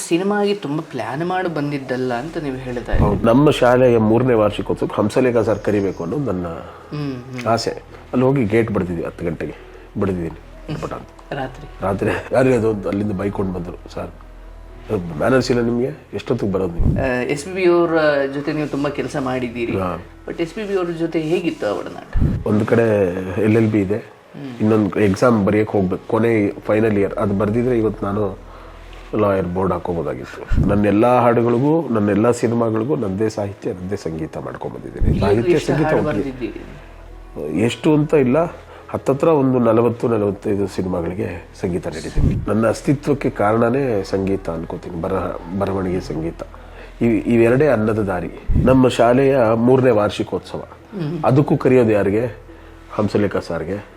ಸಿನಿಮಾಗೆ ತುಂಬಾ ಪ್ಲಾನ್ ಮಾಡಿ ಬಂದಿದ್ದಲ್ಲ ಅಂತ ನೀವು ಹೇಳ್ತಾ ಇದ್ದೀರಿ. ಹೌದು ನಮ್ಮ ಶಾಲೆಯ ಮೂರನೇ ವಾರ್ಷಿಕೋತ್ಸವಕ್ಕೆ ಹಂಸಲೇಖ ಸರ್ ಕರಿಬೇಕು ಅನ್ನೋದು ನನ್ನ. ಆಸೆ. ಅಲ್ಲಿ ಹೋಗಿ ಗೇಟ್ ಬಡ್ದಿದ್ವಿ ಹತ್ತು ಗಂಟೆಗೆ. ಬಿಡಿದೀನಿ ಪಟ ಅಂತ ರಾತ್ರಿ. ರಾತ್ರಿ. ಯಾರಿಗೆ ಅದು ಅಂತ ಅಲ್ಲಿಂದ ಬೈಕೊಂಡು ಬಂದರು ಸರ್. ಮ್ಯಾನರ್ಸ್ ಇಲ್ಲ ನಿಮಗೆ? ಎಷ್ಟೊತ್ತಿಗೆ ಬರೋದು ನೀವು? ಎಸ್ ಪಿ ಬಿ ಅವರ ಜೊತೆ ನೀವು ತುಂಬಾ ಕೆಲಸ ಮಾಡಿದ್ದೀರಿ. ಬಟ್ ಎಸ್ ಪಿ ಬಿ ಅವ್ರ ಜೊತೆ ಹೇಗಿತ್ತು ಅವರ ನಾಟ ಒಂದು ಕಡೆ ಎಲ್ ಎಲ್ ಬಿ ಇದೆ. ಇನ್ನೊಂದು ಎಕ್ಸಾಮ್ ಬರೆಯೋಕೆ ಹೋಗ್ಬೇಕು. ಕೊನೆ ಫೈನಲ್ ಇಯರ್ ಅದು ಬರೆದಿದ್ರೆ ಇವತ್ತು ನಾನು ಲಾಯರ್ ಬೋರ್ಡ್ ಹಾಕೋಬೋದಾಗಿತ್ತು. ನನ್ನ ಎಲ್ಲ ಹಾಡುಗಳಿಗೂ ನನ್ನ ಎಲ್ಲ ಸಿನಿಮಾಗಳಿಗೂ ನನ್ನದೇ ಸಾಹಿತ್ಯ ನನ್ನದೇ ಸಂಗೀತ ಮಾಡ್ಕೊಂಬಂದಿದ್ದೀನಿ ಸಾಹಿತ್ಯ ಸಂಗೀತ ಎಷ್ಟು ಅಂತ ಇಲ್ಲ. ಹತ್ತತ್ರ ಒಂದು ನಲವತ್ತು ನಲವತ್ತೈದು ಸಿನಿಮಾಗಳಿಗೆ ಸಂಗೀತ ನೀಡಿದ್ದೀನಿ. ನನ್ನ ಅಸ್ತಿತ್ವಕ್ಕೆ ಕಾರಣನೇ ಸಂಗೀತ ಅನ್ಕೋತೀನಿ. ಬರಹ ಬರವಣಿಗೆ ಸಂಗೀತ. ಇವ್ ಇವೆರಡೇ ಅನ್ನದ ದಾರಿ. ನಮ್ಮ ಶಾಲೆಯ ಮೂರನೇ ವಾರ್ಷಿಕೋತ್ಸವ. ಅದಕ್ಕೂ ಕರೆಯೋದು ಯಾರಿಗೆ? ಹಂಸಲೇಖ ಸಾರ್ಗೆ.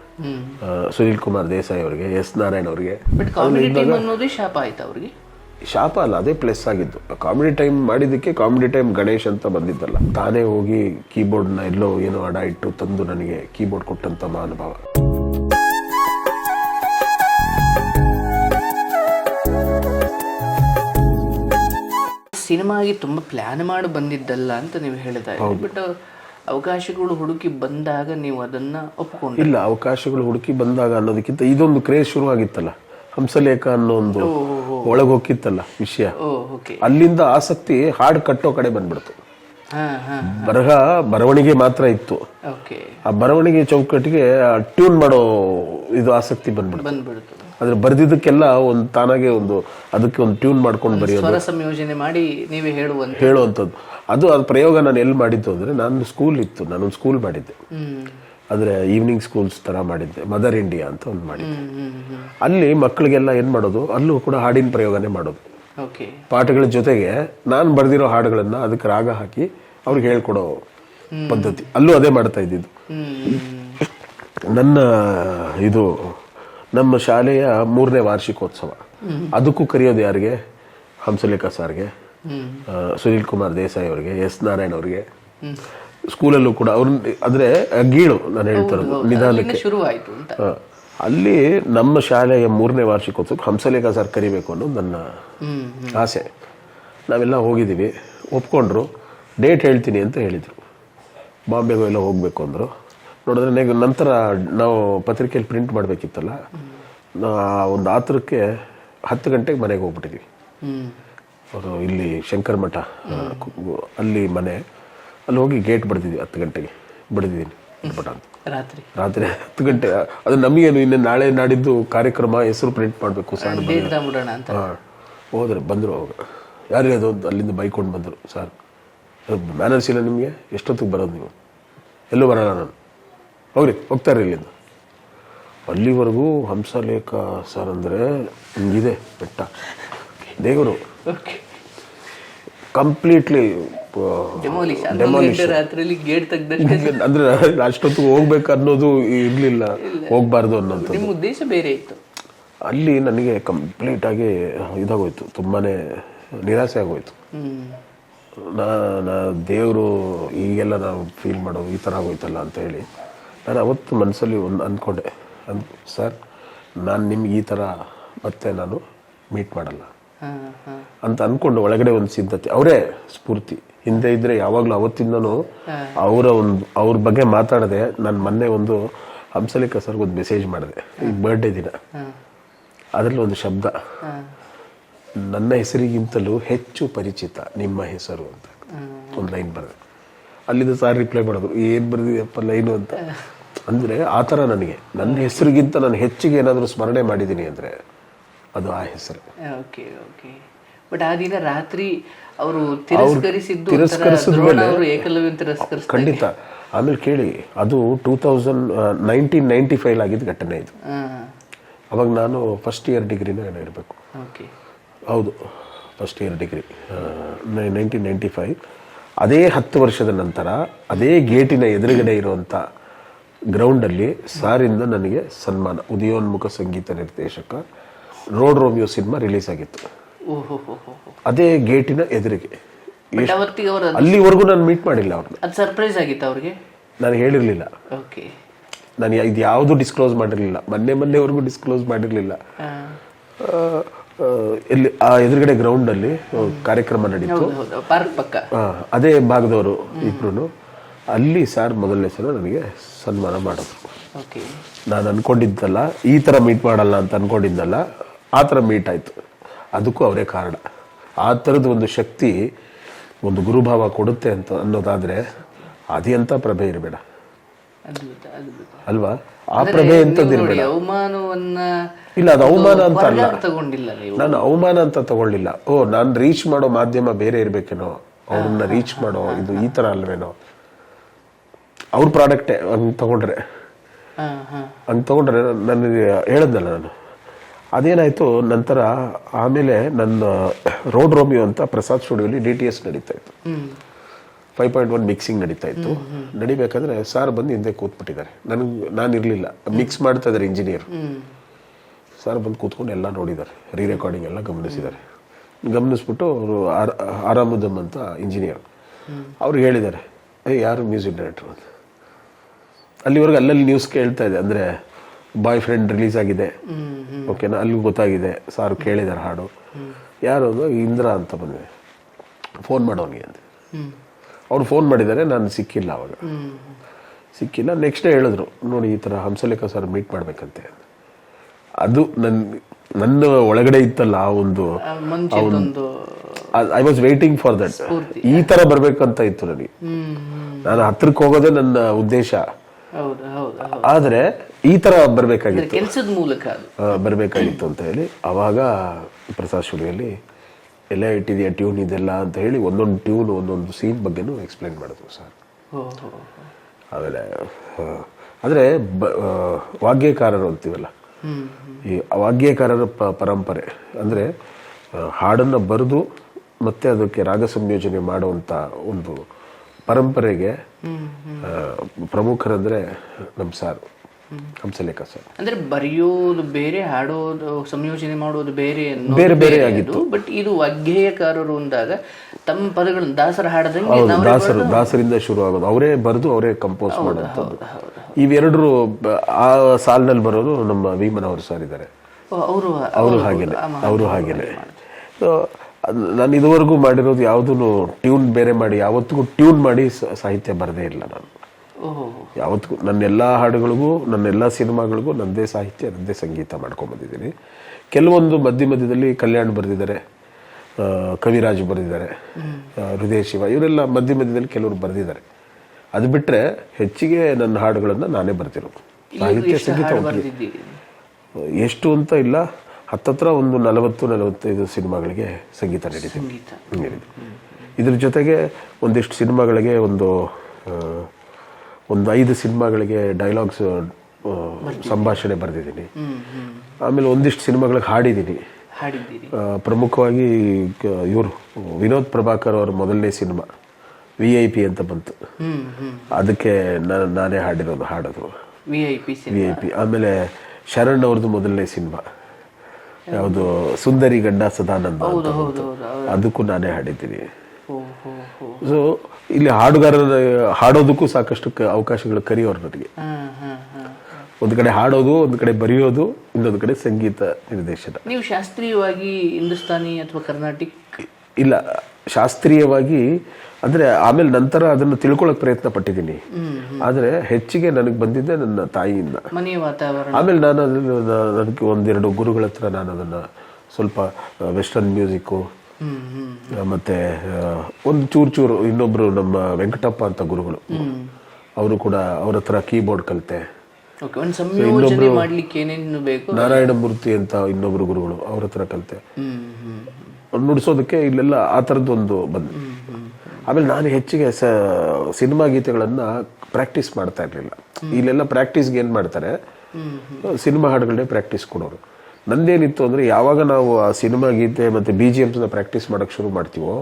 ಸುನೀಲ್ ಕುಮಾರ್ ದೇಸಾಯಿ ಅವರಿಗೆ ಎಸ್ ನಾರಾಯಣ್ ಅವರಿಗೆ. ಶಾಪ ಆಯ್ತು ಅವ್ರಿಗೆ? ಶಾಪ ಅಲ್ಲ ಅದೇ ಪ್ಲಸ್ ಆಗಿದ್ದು. ಕಾಮಿಡಿ ಟೈಮ್ ಮಾಡಿದ್ದಕ್ಕೆ ಕಾಮಿಡಿ ಟೈಮ್ ಗಣೇಶ್ ಅಂತ ಬಂದಿದ್ದಲ್ಲ. ತಾನೇ ಹೋಗಿ ಕೀಬೋರ್ಡ್ನ ಎಲ್ಲೋ ಏನೋ ಅಡ ಇಟ್ಟು ತಂದು ನನಗೆ ಕೀಬೋರ್ಡ್ ಕೊಟ್ಟಂತ ಮಹಾನುಭಾವ. ಸಿನಿಮಾಗೆ ತುಂಬಾ ಪ್ಲಾನ್ ಮಾಡಿ ಬಂದಿದ್ದಲ್ಲ ಅಂತ ನೀವು ಹೇಳಿದ್ರೆ ಬಟ್ ಅವಕಾಶಗಳು ಹುಡುಕಿ ಬಂದಾಗ ನೀವು ಅದನ್ನ ಒಪ್ಕೊಂಡು ಇಲ್ಲ ಅವಕಾಶಗಳು ಹುಡುಕಿ ಬಂದಾಗ ಅನ್ನೋದಕ್ಕಿಂತ ಇದೊಂದು ಕ್ರೇಜ್ ಶುರು ಆಗಿತ್ತಲ್ಲ ಹಂಸಲೇಖ ಅನ್ನೋ ಒಂದು ಒಳಗೆ ಹೋಗಿತ್ತಲ್ಲ ವಿಷಯ. ಓಕೆ. ಅಲ್ಲಿಂದ ಆಸಕ್ತಿ ಹಾಡು ಕಟ್ಟೋ ಕಡೆ ಬಂದ್ಬಿಡ್ತು. ಬರಹ ಬರವಣಿಗೆ ಮಾತ್ರ ಇತ್ತು. ಓಕೆ. ಆ ಬರವಣಿಗೆ ಚೌಕಟ್ಟಿಗೆ ಟ್ಯೂನ್ ಮಾಡೋ ಇದು ಆಸಕ್ತಿ ಬಂದ್ಬಿಡ್ತು. ಆದ್ರೆ ಬರ್ದಿದ್ದಕ್ಕೆಲ್ಲ ಒಂದು ತಾನಾಗೆ ಒಂದು ಅದಕ್ಕೆ ಒಂದು ಟ್ಯೂನ್ ಮಾಡ್ಕೊಂಡು ಬರೆಯೋದು. ಸಂಯೋಜನೆ ಮಾಡಿ ನೀವೇ ಹೇಳುವಂತ. ಹೇಳುವಂಥದ್ದು. ಅದು ಅದು ಪ್ರಯೋಗ ನಾನು ಎಲ್ಲಿ ಮಾಡಿದ್ದು ಅಂದರೆ ನಾನು ಸ್ಕೂಲ್ ಇತ್ತು ನಾನೊಂದು ಸ್ಕೂಲ್ ಮಾಡಿದ್ದೆ. ಆದರೆ ಈವ್ನಿಂಗ್ ಸ್ಕೂಲ್ಸ್ ಥರ ಮಾಡಿದ್ದೆ ಮದರ್ ಇಂಡಿಯಾ ಅಂತ ಒಂದು ಮಾಡಿದ್ದೆ. ಅಲ್ಲಿ ಮಕ್ಕಳಿಗೆಲ್ಲ ಏನು ಮಾಡೋದು? ಅಲ್ಲೂ ಕೂಡ ಹಾಡಿನ ಪ್ರಯೋಗನೇ ಮಾಡೋದು. ಪಾಠಗಳ ಜೊತೆಗೆ ನಾನು ಬರೆದಿರೋ ಹಾಡುಗಳನ್ನು ಅದಕ್ಕೆ ರಾಗ ಹಾಕಿ ಅವ್ರಿಗೆ ಹೇಳ್ಕೊಡೋ ಪದ್ಧತಿ. ಅಲ್ಲೂ ಅದೇ ಮಾಡ್ತಾ ಇದ್ದಿದ್ದು. ನನ್ನ ಇದು ನಮ್ಮ ಶಾಲೆಯ ಮೂರನೇ ವಾರ್ಷಿಕೋತ್ಸವ. ಅದಕ್ಕೂ ಕರೆಯೋದು ಯಾರಿಗೆ? ಹಂಸಲೇಖ ಸಾರ್ಗೆ ಸುನೀಲ್ ಕುಮಾರ್ ದೇಸಾಯಿ ಅವರಿಗೆ ಎಸ್ ನಾರಾಯಣ್ ಅವರಿಗೆ. ಸ್ಕೂಲಲ್ಲೂ ಕೂಡ ಅವ್ರ ಅಂದ್ರೆ ಗೀಳು ನಾನು ಹೇಳ್ತಿರೋದು ನಿಧಾನಕ್ಕೆ. ಅಲ್ಲಿ ನಮ್ಮ ಶಾಲೆಯ ಮೂರನೇ ವಾರ್ಷಿಕೋತ್ಸವಕ್ಕೆ ಹಂಸಲೇಖ ಸರ್ ಕರಿಬೇಕು ಅನ್ನೋದು ನನ್ನ ಆಸೆ. ನಾವೆಲ್ಲ ಹೋಗಿದ್ದೀವಿ ಒಪ್ಕೊಂಡ್ರು ಡೇಟ್ ಹೇಳ್ತೀನಿ ಅಂತ ಹೇಳಿದರು. ಬಾಂಬೆಗೂ ಎಲ್ಲ ಹೋಗಬೇಕು ಅಂದರು. ನೋಡಿದ್ರೆ ನೆಗ ನಂತರ ನಾವು ಪತ್ರಿಕೆಯಲ್ಲಿ ಪ್ರಿಂಟ್ ಮಾಡಬೇಕಿತ್ತಲ್ಲ? ಒಂದು ಆತರಕ್ಕೆ ಹತ್ತು ಗಂಟೆಗೆ ಮನೆಗೆ ಹೋಗ್ಬಿಟ್ಟಿದ್ವಿ. ಅವರು ಇಲ್ಲಿ ಶಂಕರ ಮಠ ಅಲ್ಲಿ ಮನೆ. ಅಲ್ಲಿ ಹೋಗಿ ಗೇಟ್ ಬಡ್ದಿದ್ವಿ ಹತ್ತು ಗಂಟೆಗೆ. ಬಿಡ್ದಿದ್ದೀನಿ ಅಂತ. ರಾತ್ರಿ. ರಾತ್ರಿ ಹತ್ತು ಗಂಟೆ ಅದು ನಮಗೇನು ಇನ್ನು ನಾಳೆ ನಾಡಿದ್ದು ಕಾರ್ಯಕ್ರಮ ಹೆಸರು ಪ್ರಿಂಟ್ ಮಾಡಬೇಕು ಸರ್ ಹೋದ್ರೆ ಬಂದರು ಅವಾಗ. ಯಾರು ಅದು ಅಲ್ಲಿಂದ ಬೈಕೊಂಡು ಬಂದರು ಸರ್. ಮ್ಯಾನರ್ಸ್ ಇಲ್ಲ ನಿಮಗೆ ಎಷ್ಟೊತ್ತಿಗೆ ಬರೋದು ನೀವು? ಎಲ್ಲೂ ಬರೋಲ್ಲ ನಾನು. ಹೋಗ್ರಿ ಹೋಗ್ತಾರೆ ಇಲ್ಲಿಂದ. ಅಲ್ಲಿವರೆಗೂ ಹಂಸಲೇಖ ಸರ್ ಅಂದರೆ ಹಿಂಗಿದೆ ಬೆಟ್ಟ. ದೇವರು ಕಂಪ್ಲೀಟ್ಲಿ ಅಂದ್ರೆ ಅಷ್ಟೊತ್ತು ಹೋಗ್ಬೇಕು ಅನ್ನೋದು ಇರಲಿಲ್ಲ. ಹೋಗ್ಬಾರ್ದು ಅನ್ನೋದು ನಿಮ್ಮ ಉದ್ದೇಶ ಬೇರೆ ಇತ್ತು. ಅಲ್ಲಿ ನನಗೆ ಕಂಪ್ಲೀಟ್ ಆಗಿ ಇದಾಗೋಯ್ತು. ತುಂಬಾನೇ ನಿರಾಸೆ ಆಗೋಯ್ತು. ನಾ ನಾ ದೇವರು ಈಗೆಲ್ಲ ನಾವು ಫೀಲ್ ಮಾಡೋ ಈ ಥರ ಆಗೋಯ್ತಲ್ಲ ಅಂತ ಹೇಳಿ. ನಾನು ಅವತ್ತು ಮನಸ್ಸಲ್ಲಿ ಒಂದು ಅಂದ್ಕೊಂಡೆ. ಅನ್ ಸರ್ ನಾನು ನಿಮ್ಗೆ ಈ ಥರ ಮತ್ತೆ ನಾನು ಮೀಟ್ ಮಾಡಲ್ಲ. ಅಂತ ಅಂದ್ಕೊಂಡು ಒಳಗಡೆ ಒಂದು ಸಿದ್ಧತೆ. ಅವರೇ ಸ್ಫೂರ್ತಿ. ಹಿಂದೆ ಇದ್ರೆ ಯಾವಾಗಲೂ ಅವತ್ತಿಂದನು ಅವರ ಒಂದು ಅವ್ರ ಬಗ್ಗೆ ಮಾತಾಡದೆ ನಾನು ಮೊನ್ನೆ ಒಂದು ಹಂಸಲೇಖ ಸರ್ಗೆ ಒಂದು ಮೆಸೇಜ್ ಮಾಡಿದೆ. ಈ ಬರ್ಡೇ ದಿನ. ಅದರಲ್ಲಿ ಒಂದು ಶಬ್ದ. ನನ್ನ ಹೆಸರಿಗಿಂತಲೂ ಹೆಚ್ಚು ಪರಿಚಿತ ನಿಮ್ಮ ಹೆಸರು ಅಂತ. ಒಂದು ಲೈನ್ ಬರೆದೆ. ಅಲ್ಲಿಂದ ಸಾರ್ ರಿಪ್ಲೈ ಮಾಡಿದ್ರು ಏನು ಬರೆದಿದೆಯಪ್ಪ ಲೈನು ಅಂತ. ಅಂದರೆ ಆ ಥರ ನನಗೆ. ನನ್ನ ಹೆಸರಿಗಿಂತ ನಾನು ಹೆಚ್ಚಿಗೆ ಏನಾದರೂ ಸ್ಮರಣೆ ಮಾಡಿದ್ದೀನಿ ಅಂದರೆ ಅದು ಆ ಹೆಸರು. Okay okay. ಬಟ್ ಆ ದಿನ ರಾತ್ರಿ ಅವರು ತಿರಸ್ಕರಿಸಿದ್ದು ತಿರಸ್ಕರಿಸಿದ ಮೇಲೆ- ಖಂಡಿತ. ಆಮೇಲೆ ಕೇಳಿ ಅದು two thousand nineteen ninety five ಆಗಿದ್ದ ಘಟನೆ ಇದು. ಅವಾಗ ನಾನು ಫಸ್ಟ್ ಇಯರ್ ಡಿಗ್ರಿನ ಇರಬೇಕು. ಓಕೆ. ಹೌದು first year degree nineteen ninety five ಅದೇ ಹತ್ತು ವರ್ಷದ ನಂತರ ಅದೇ ಗೇಟಿನ ಎದುರುಗಡೆ ಇರುವಂಥ ಗ್ರೌಂಡಲ್ಲಿ ಸಾರಿಂದ ನನಗೆ ಸನ್ಮಾನ ಉದಯೋನ್ಮುಖ ಸಂಗೀತ ನಿರ್ದೇಶಕ ರೋಡ್ ರೋಮಿಯೋ ಸಿನಿಮಾ ರಿಲೀಸ್ ಆಗಿತ್ತು. ಅದೇ ಗೇಟಿನ ಎದುರಿಗೆ. ಅಲ್ಲಿವರೆಗೂ ನಾನು ಮೀಟ್ ಮಾಡಿಲ್ಲ ಅವ್ರನ್ನ. ಸರ್ಪ್ರೈಸ್ ಆಗಿತ್ತು ಅವ್ರಿಗೆ? ನಾನು ಹೇಳಿರಲಿಲ್ಲ. ಓಕೆ ನಾನು ಇದು ಯಾವುದು ಡಿಸ್ಕ್ಲೋಸ್ ಮಾಡಿರಲಿಲ್ಲ. ಮೊನ್ನೆ ಮೊನ್ನೆವರೆಗೂ ಡಿಸ್ಕ್ಲೋಸ್ ಮಾಡಿರಲಿಲ್ಲ. ಇಲ್ಲಿ ಆ ಎದುರುಗಡೆ ಗ್ರೌಂಡಲ್ಲಿ ಕಾರ್ಯಕ್ರಮ ನಡೀತು. ಅದೇ ಭಾಗದವರು ಇಬ್ರು ಅಲ್ಲಿ ಸರ್ ಮೊದಲನೇ ಸಲ ನನಗೆ ಸನ್ಮಾನ ಮಾಡಿದ್ರು. ನಾನು ಅಂದ್ಕೊಂಡಿದ್ದಲ್ಲ ಈ ಥರ ಮೀಟ್ ಮಾಡಲ್ಲ ಅಂತ ಅಂದ್ಕೊಂಡಿದ್ದಲ್ಲ ಆ ಥರ ಮೀಟ್ ಆಯಿತು. ಅದಕ್ಕೂ ಅವರೇ ಕಾರಣ. ಆ ಥರದ ಒಂದು ಶಕ್ತಿ ಒಂದು ಗುರುಭಾವ ಕೊಡುತ್ತೆ ಅಂತ ಅನ್ನೋದಾದರೆ ಅಂತ ಪ್ರಭೆ ಇರಬೇಡ. ಅಲ್ವಾ? ಆ ಪ್ರಭೆ ಅಂತ ಎಂಥದ್ದು ನೋಡಿ, ಇರಬೇಡ ಇಲ್ಲ ಅದು ಅವಮಾನ ಅಂತ ಅಲ್ಲ. ನಾನು ಅವಮಾನ ಅಂತ ತಗೊಳ್ಳಿಲ್ಲ. ಓ ನಾನು ರೀಚ್ ಮಾಡೋ ಮಾಧ್ಯಮ ಬೇರೆ ಇರಬೇಕೇನೋ? ಅವ್ರನ್ನ ರೀಚ್ ಮಾಡೋ ಇದು ಈ ಥರ ಅಲ್ವೇನೋ? ಅವ್ರ ಪ್ರಾಡಕ್ಟೇ ಹಂಗೆ ತಗೊಂಡ್ರೆ. ಅಂತ ಹಂಗೆ ತಗೊಂಡ್ರೆ ನನಗೆ ಹೇಳಿದ್ನಲ್ಲ ನಾನು. ಅದೇನಾಯ್ತು ನಂತರ ಆಮೇಲೆ ನನ್ನ ರೋಡ್ ರೋಮಿಯೋ ಅಂತ ಪ್ರಸಾದ್ ಸ್ಟುಡಿಯೋಲಿ ಡಿ ಟಿ ಎಸ್ ನಡೀತಾ ಇತ್ತು. ಫೈವ್ ಪಾಯಿಂಟ್ ಒನ್ ಮಿಕ್ಸಿಂಗ್ ನಡೀತಾ ಇತ್ತು. ನಡಿಬೇಕಾದ್ರೆ ಸಾರ್ ಬಂದು ಹಿಂದೆ ಕೂತ್ಬಿಟ್ಟಿದ್ದಾರೆ. ನನಗೆ ನಾನು ಇರಲಿಲ್ಲ ಮಿಕ್ಸ್ ಮಾಡ್ತಾ ಇದ್ದಾರೆ ಇಂಜಿನಿಯರ್ ಸಾರ್ ಬಂದು ಕೂತ್ಕೊಂಡು ಎಲ್ಲ ನೋಡಿದ್ದಾರೆ. ರೀ ರೆಕಾರ್ಡಿಂಗ್ ಎಲ್ಲ ಗಮನಿಸಿದ್ದಾರೆ. ಗಮನಿಸ್ಬಿಟ್ಟು ಅವರು ಆರಾಮದಮ್ ಅಂತ ಇಂಜಿನಿಯರ್ ಅವ್ರು ಹೇಳಿದ್ದಾರೆ. ಯಾರು ಮ್ಯೂಸಿಕ್ ಡೈರೆಕ್ಟ್ರು ಅಂತ ಅಲ್ಲಿವರೆಗೆ ಅಲ್ಲಲ್ಲಿ ನ್ಯೂಸ್ ಕೇಳ್ತಾ ಇದೆ. ಅಂದರೆ ಬಾಯ್ ಫ್ರೆಂಡ್ ರಿಲೀಸ್ ಆಗಿದೆ. ಓಕೆನಾ ಅಲ್ಲಿಗೂ ಗೊತ್ತಾಗಿದೆ. ಸಾರು ಕೇಳಿದ್ದಾರೆ ಹಾಡು. ಯಾರು ಅದು? ಇಂದ್ರ ಅಂತ ಬಂದ್ವಿ ಫೋನ್ ಮಾಡೋನಿಗೆ ಅಂತ. ಅವ್ರು ಫೋನ್ ಮಾಡಿದ್ದಾರೆ ನಾನು ಸಿಕ್ಕಿಲ್ಲ ಅವಾಗ. ಸಿಕ್ಕಿಲ್ಲ. ನೆಕ್ಸ್ಟ್ ಡೇ ಹೇಳಿದ್ರು ನೋಡಿ ಈ ಥರ ಹಂಸಲೇಖ ಸರ್ ಮೀಟ್ ಮಾಡಬೇಕಂತೆ. ಅದು ನನ್ನ ನನ್ನ ಒಳಗಡೆ ಇತ್ತಲ್ಲ ಆ ಒಂದು I was waiting for that ಈ ಥರ ಬರಬೇಕಂತ ಇತ್ತು ನನಗೆ. ನಾನು ಹತ್ರಕ್ಕೆ ಹೋಗೋದೇ ನನ್ನ ಉದ್ದೇಶ. ಆದರೆ ಈ ತರ ಬರಬೇಕಾಗಿತ್ತು. ಕೆಲಸದ ಮೂಲಕ ಬರಬೇಕಾಗಿತ್ತು ಅಂತ ಹೇಳಿ ಅವಾಗ ಪ್ರಸಾದ್ ಸ್ಟುಡಿಯೋಲಿ ಎಲ್ಲ ಇಟ್ಟಿದೆಯಾ ಟ್ಯೂನ್ ಇದೆಲ್ಲ ಅಂತ ಹೇಳಿ ಒಂದೊಂದು ಟ್ಯೂನ್ ಒಂದೊಂದು ಸೀನ್ ಬಗ್ಗೆನೂ ಎಕ್ಸ್ಪ್ಲೈನ್ ಮಾಡಿದ್ರು ಸರ್. ಆಮೇಲೆ ಆದರೆ ವಾಗ್ಯಕಾರರು ಅಂತೀವಲ್ಲ ಈ ವಾಗ್ಯಕಾರರ ಪ ಪರಂಪರೆ ಅಂದರೆ ಹಾಡನ್ನು ಬರೆದು ಮತ್ತೆ ಅದಕ್ಕೆ ರಾಗ ಸಂಯೋಜನೆ ಮಾಡುವಂಥ ಒಂದು ಪರಂಪರೆಗೆ ಪ್ರಮುಖರಂದ್ರೆ ನಮ್ಮ ಸಾರ್ ಹಂಸಲೇಖ ಸರ್. ಅಂದ್ರೆ ಬರೆಯೋದು ಬೇರೆ ಹಾಡೋದು ಸಂಯೋಜನೆ ಮಾಡೋದು ಬೇರೆ ಬೇರೆ ಬೇರೆ ಆಗಿತ್ತು. ಬಟ್ ಇದು ವಾಗ್ಗೇಯಕಾರರು ಅಂದಾಗ ತಮ್ಮ ಪದಗಳನ್ನು ದಾಸರ ಹಾಡದಂಗೆ ದಾಸರು ದಾಸರಿಂದ ಶುರು ಆಗೋದು ಅವರೇ ಬರೆದು ಅವರೇ ಕಂಪೋಸ್ ಮಾಡೋದು ಇವೆರಡರು ಆ ಸಾಲಿನಲ್ಲಿ ಬರೋದು ನಮ್ಮ ವೀಮನ್ ಅವರು ಸರ್ ಇದ್ದಾರೆ ಅವರು ಅವರು ಹಾಗೇನೆ ಅವರು ಹಾಗೇನೆ ಸೊ ನಾನು ಇದುವರೆಗೂ ಮಾಡಿರೋದು ಯಾವುದೂ ಟ್ಯೂನ್ ಬೇರೆ ಮಾಡಿ ಯಾವತ್ತಿಗೂ ಟ್ಯೂನ್ ಮಾಡಿ ಸಾಹಿತ್ಯ ಬರದೇ ಇಲ್ಲ ನಾನು. ಯಾವತ್ತಿಗೂ ನನ್ನ ಎಲ್ಲ ಹಾಡುಗಳಿಗೂ ನನ್ನ ಎಲ್ಲ ಸಿನಿಮಾಗಳಿಗೂ ನನ್ನದೇ ಸಾಹಿತ್ಯ ನನ್ನದೇ ಸಂಗೀತ ಮಾಡ್ಕೊಂಬಂದಿದ್ದೀನಿ ಕೆಲವೊಂದು ಮಧ್ಯ ಮಧ್ಯದಲ್ಲಿ ಕಲ್ಯಾಣ್ ಬರೆದಿದ್ದಾರೆ ಕವಿರಾಜ್ ಬರೆದಿದ್ದಾರೆ ಹೃದಯ ಶಿವ ಇವರೆಲ್ಲ ಮಧ್ಯ ಮಧ್ಯದಲ್ಲಿ ಕೆಲವರು ಬರೆದಿದ್ದಾರೆ. ಅದು ಬಿಟ್ಟರೆ ಹೆಚ್ಚಿಗೆ ನನ್ನ ಹಾಡುಗಳನ್ನು ನಾನೇ ಬರ್ತಿರೋದು. ಸಾಹಿತ್ಯ ಸಂಗೀತ ಎಷ್ಟು ಅಂತ ಇಲ್ಲ. ಹತ್ತತ್ರ ಒಂದು ನಲವತ್ತು ನಲವತ್ತೈದು ಸಿನಿಮಾಗಳಿಗೆ ಸಂಗೀತ ನೀಡಿದ್ದೀನಿ ಸಂಗೀತ. ಇದ್ರ ಜೊತೆಗೆ ಒಂದಿಷ್ಟು ಸಿನಿಮಾಗಳಿಗೆ ಒಂದು ಒಂದು ಐದು ಸಿನಿಮಾಗಳಿಗೆ ಡೈಲಾಗ್ಸ್ ಸಂಭಾಷಣೆ ಬರೆದಿದ್ದೀನಿ. ಆಮೇಲೆ ಒಂದಿಷ್ಟು ಸಿನಿಮಾಗಳಿಗೆ ಹಾಡಿದ್ದೀನಿ. ಪ್ರಮುಖವಾಗಿ ಇವರು ವಿನೋದ್ ಪ್ರಭಾಕರ್ ಅವರ ಮೊದಲನೇ ಸಿನಿಮಾ ವಿ ಐ ಪಿ ಅಂತ ಬಂತು. ಅದಕ್ಕೆ ನಾನು ನಾನೇ ಹಾಡಿರೋದು ಹಾಡೋದು. ವಿ ಐ ಪಿ ಆಮೇಲೆ ಶರಣ್ ಅವ್ರದ್ದು ಮೊದಲನೇ ಸಿನಿಮಾ. ಯಾವುದು ಸುಂದರಿ ಗಂಡ ಸದಾನಂದ ಅಂತ ಅದಕ್ಕೂ ನಾನೇ ಹಾಡಿದ್ದೀನಿ. ಸೊ ಇಲ್ಲಿ ಹಾಡುಗಾರರ ಹಾಡೋದಕ್ಕೂ ಸಾಕಷ್ಟು ಅವಕಾಶಗಳು ಕರೆಯೋರು ನನಗೆ. ಒಂದು ಕಡೆ ಹಾಡೋದು ಒಂದು ಕಡೆ ಬರೆಯೋದು ಇನ್ನೊಂದು ಕಡೆ ಸಂಗೀತ ನಿರ್ದೇಶನ. ನೀವು ಶಾಸ್ತ್ರೀಯವಾಗಿ ಹಿಂದೂಸ್ತಾನಿ ಅಥವಾ ಕರ್ನಾಟಿಕ್ ಇಲ್ಲ ಶಾಸ್ತ್ರೀಯವಾಗಿ ಅಂದರೆ ಆಮೇಲೆ ನಂತರ ಅದನ್ನು ತಿಳ್ಕೊಳ್ಳೋಕೆ ಪ್ರಯತ್ನ ಪಟ್ಟಿದ್ದೀನಿ. ಆದರೆ ಹೆಚ್ಚಿಗೆ ನನಗೆ ಬಂದಿದ್ದೆ ನನ್ನ ತಾಯಿಯಿಂದ. ಆಮೇಲೆ ನಾನು ಅದನ್ನು ನನಗೆ ಒಂದೆರಡು ಗುರುಗಳ ಹತ್ರ ನಾನು ಅದನ್ನು ಸ್ವಲ್ಪ ವೆಸ್ಟರ್ನ್ ಮ್ಯೂಸಿಕ್ಕು ಮತ್ತೆ ಒಂದು ಚೂರು ಚೂರು ಇನ್ನೊಬ್ಬರು ನಮ್ಮ ವೆಂಕಟಪ್ಪ ಅಂತ ಗುರುಗಳು. ಅವರು ಕೂಡ ಅವ್ರ ಹತ್ರ ಕೀಬೋರ್ಡ್ ಕಲಿತೆ. ನಾರಾಯಣ ಮೂರ್ತಿ ಅಂತ ಇನ್ನೊಬ್ರು ಗುರುಗಳು ಅವ್ರ ಹತ್ರ ಕಲಿತೆ. ನುಡಿಸೋದಕ್ಕೆ ಇಲ್ಲೆಲ್ಲ ಆ ಥರದ್ದು ಒಂದು ಬಂದು. ಆಮೇಲೆ ನಾನು ಹೆಚ್ಚಿಗೆ ಸ ಸಿನಿಮಾ ಗೀತೆಗಳನ್ನು ಪ್ರಾಕ್ಟೀಸ್ ಮಾಡ್ತಾ ಇರಲಿಲ್ಲ. ಇಲ್ಲೆಲ್ಲ ಪ್ರಾಕ್ಟೀಸ್ಗೆ ಏನು ಮಾಡ್ತಾರೆ? ಸಿನಿಮಾ ಹಾಡುಗಳನ್ನೇ ಪ್ರಾಕ್ಟೀಸ್ ಕೊಡೋರು. ನಂದೇನಿತ್ತು ಅಂದರೆ ಯಾವಾಗ ನಾವು ಆ ಸಿನಿಮಾ ಗೀತೆ ಮತ್ತು ಬಿ ಜಿ ಎಮ್ಸ್ನ ಪ್ರಾಕ್ಟೀಸ್ ಮಾಡೋಕೆ ಶುರು ಮಾಡ್ತೀವೋ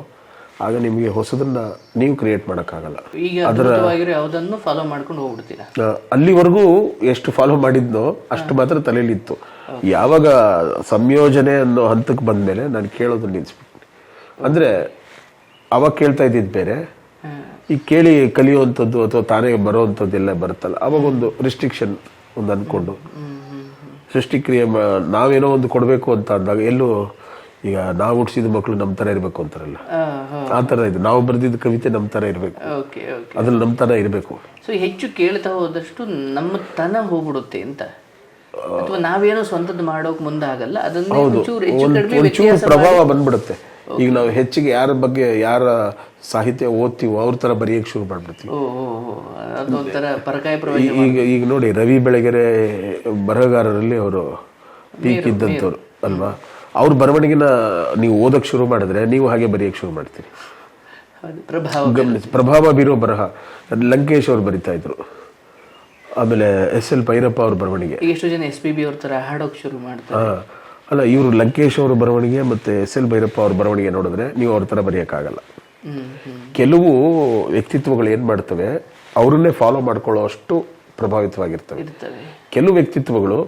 ಆಗ ನಿಮಗೆ ಹೊಸದನ್ನ ನೀವು ಕ್ರಿಯೇಟ್ ಮಾಡೋಕ್ಕಾಗಲ್ಲ. ಅದರ ಯಾವುದನ್ನು ಫಾಲೋ ಮಾಡ್ಕೊಂಡು ಹೋಗ್ಬಿಡ್ತೀರಾ? ಅಲ್ಲಿವರೆಗೂ ಎಷ್ಟು ಫಾಲೋ ಮಾಡಿದ್ನೋ ಅಷ್ಟು ಮಾತ್ರ ತಲೆಯಲ್ಲಿತ್ತು ಯಾವಾಗ ಸಂಯೋಜನೆ ಅನ್ನೋ ಹಂತಕ್ಕೆ ಬಂದಮೇಲೆ ನಾನು ಕೇಳೋದನ್ನ ನಿಲ್ಲಿಸ್ಬಿಟ್ಟು ಅಂದರೆ ಅವಾಗ ಕೇಳ್ತಾ ಇದ್ದಿದ್ದು ಬೇರೆ. ಈ ಕೇಳಿ ಕಲಿಯುವಂಥದ್ದು ಅಥವಾ ತಾನೇ ಬರೋವಂಥದ್ದೆಲ್ಲ ಬರುತ್ತಲ್ಲ. ಅವಾಗ ಒಂದು ರಿಸ್ಟ್ರಿಕ್ಷನ್ ಒಂದು ಅಂದ್ಕೊಂಡು ಸೃಷ್ಟಿಕ್ರಿಯೆ ನಾವೇನೋ ಒಂದು ಕೊಡಬೇಕು ಅಂತ ಅಂದಾಗ ಎಲ್ಲೂ ಈಗ ನಾವು ಹುಟ್ಟಿಸಿದ ಮಕ್ಕಳು ನಮ್ಮ ಥರ ಇರಬೇಕು ಅಂತಾರಲ್ಲ. ಆ, ಥರ ಇದೆ. ನಾವು ಬರೆದಿದ್ದ ಕವಿತೆ ನಮ್ಮ ಥರ ಇರಬೇಕು. ಅದ್ರಲ್ಲಿ ನಮ್ಮ ಥರ ಇರಬೇಕು. ಸೊ ಹೆಚ್ಚು ಕೇಳ್ತಾ ಹೋದಷ್ಟು ನಮ್ಮ ತನ ಹೋಗ್ಬಿಡುತ್ತೆ ಅಂತ. ಅಥವಾ ನಾವೇನೋ ಸ್ವಂತದ್ದು ಮಾಡೋಕ್ ಮುಂದಾಗಲ್ಲ ಅದನ್ನ ಒಂಚೂರು ಹೆಚ್ಚು ಒಂದ್- ಕಡಿಮೆ ಒಂಚೂರು ವ್ಯತ್ಯಾಸ ಪ್ರಭಾವ ಬಂದ್ಬಿಡುತ್ತೆ. ಈಗ ನಾವು ಹೆಚ್ಚಿಗೆ ಯಾರ ಬಗ್ಗೆ ಯಾರ ಸಾಹಿತ್ಯ ಓದ್ತೀವೋ ಅವ್ರ ತರ ಬರೆಯಕ್ಕೆ ಶುರು ಮಾಡ್ಬಿಡ್ತೀವಿ. ಓ ಓ, ಓ. ಅದೊಂಥರ ಪರಕಾಯ ಪ್ರವೇಶ ಈ- ಈಗ ಈಗ ನೋಡಿ ರವಿ ಬೆಳಗೆರೆ ಬರಹಗಾರರಲ್ಲಿ ಅವರು ಪೀಕ್ ಇದ್ದಂಥವ್ರು ಅಲ್ವಾ? ಅವ್ರ ಬರವಣಿಗೆನ ನೀವು ಓದಕ್ಕೆ ಶುರು ಮಾಡಿದ್ರೆ ನೀವು ಹಾಗೆ ಬರೆಯಕ್ಕೆ ಶುರು ಮಾಡ್ತೀರಿ. ಹೌದು, ಪ್ರಭಾವ ಗಮನಿಸಿ ಪ್ರಭಾವ ಬೀರೋ ಬರಹ ಲಂಕೇಶ್ ಅವ್ರು ಬರಿತಾ ಇದ್ರು. ಆಮೇಲೆ ಎಸ್ ಎಲ್ ಭೈರಪ್ಪ ಅವ್ರ ಬರವಣಿಗೆ. ಎಷ್ಟು ಜನ ಎಸ್ ಪಿ ಬಿ ಅವ್ರ ತರ ಹಾಡೋಕ್ ಶುರು ಮಾಡ್ತಾರೆ. ಅಲ್ಲ ಇವರು ಲಂಕೇಶ್ ಅವ್ರ ಬರವಣಿಗೆ ಮತ್ತೆ ಎಸ್ ಎಲ್ ಭೈರಪ್ಪ ಅವ್ರ ಬರವಣಿಗೆ ನೋಡಿದ್ರೆ ನೀವು ಅವ್ರ ತರ ಬರೆಯೋಕ್ಕಾಗಲ್ಲ. ಕೆಲವು ವ್ಯಕ್ತಿತ್ವಗಳು ಏನು ಮಾಡ್ತವೆ ಅವರನ್ನೇ ಫಾಲೋ ಮಾಡ್ಕೊಳ್ಳೋ ಅಷ್ಟು ಪ್ರಭಾವಿತವಾಗಿರ್ತವೆ. ಕೆಲವು ವ್ಯಕ್ತಿತ್ವಗಳು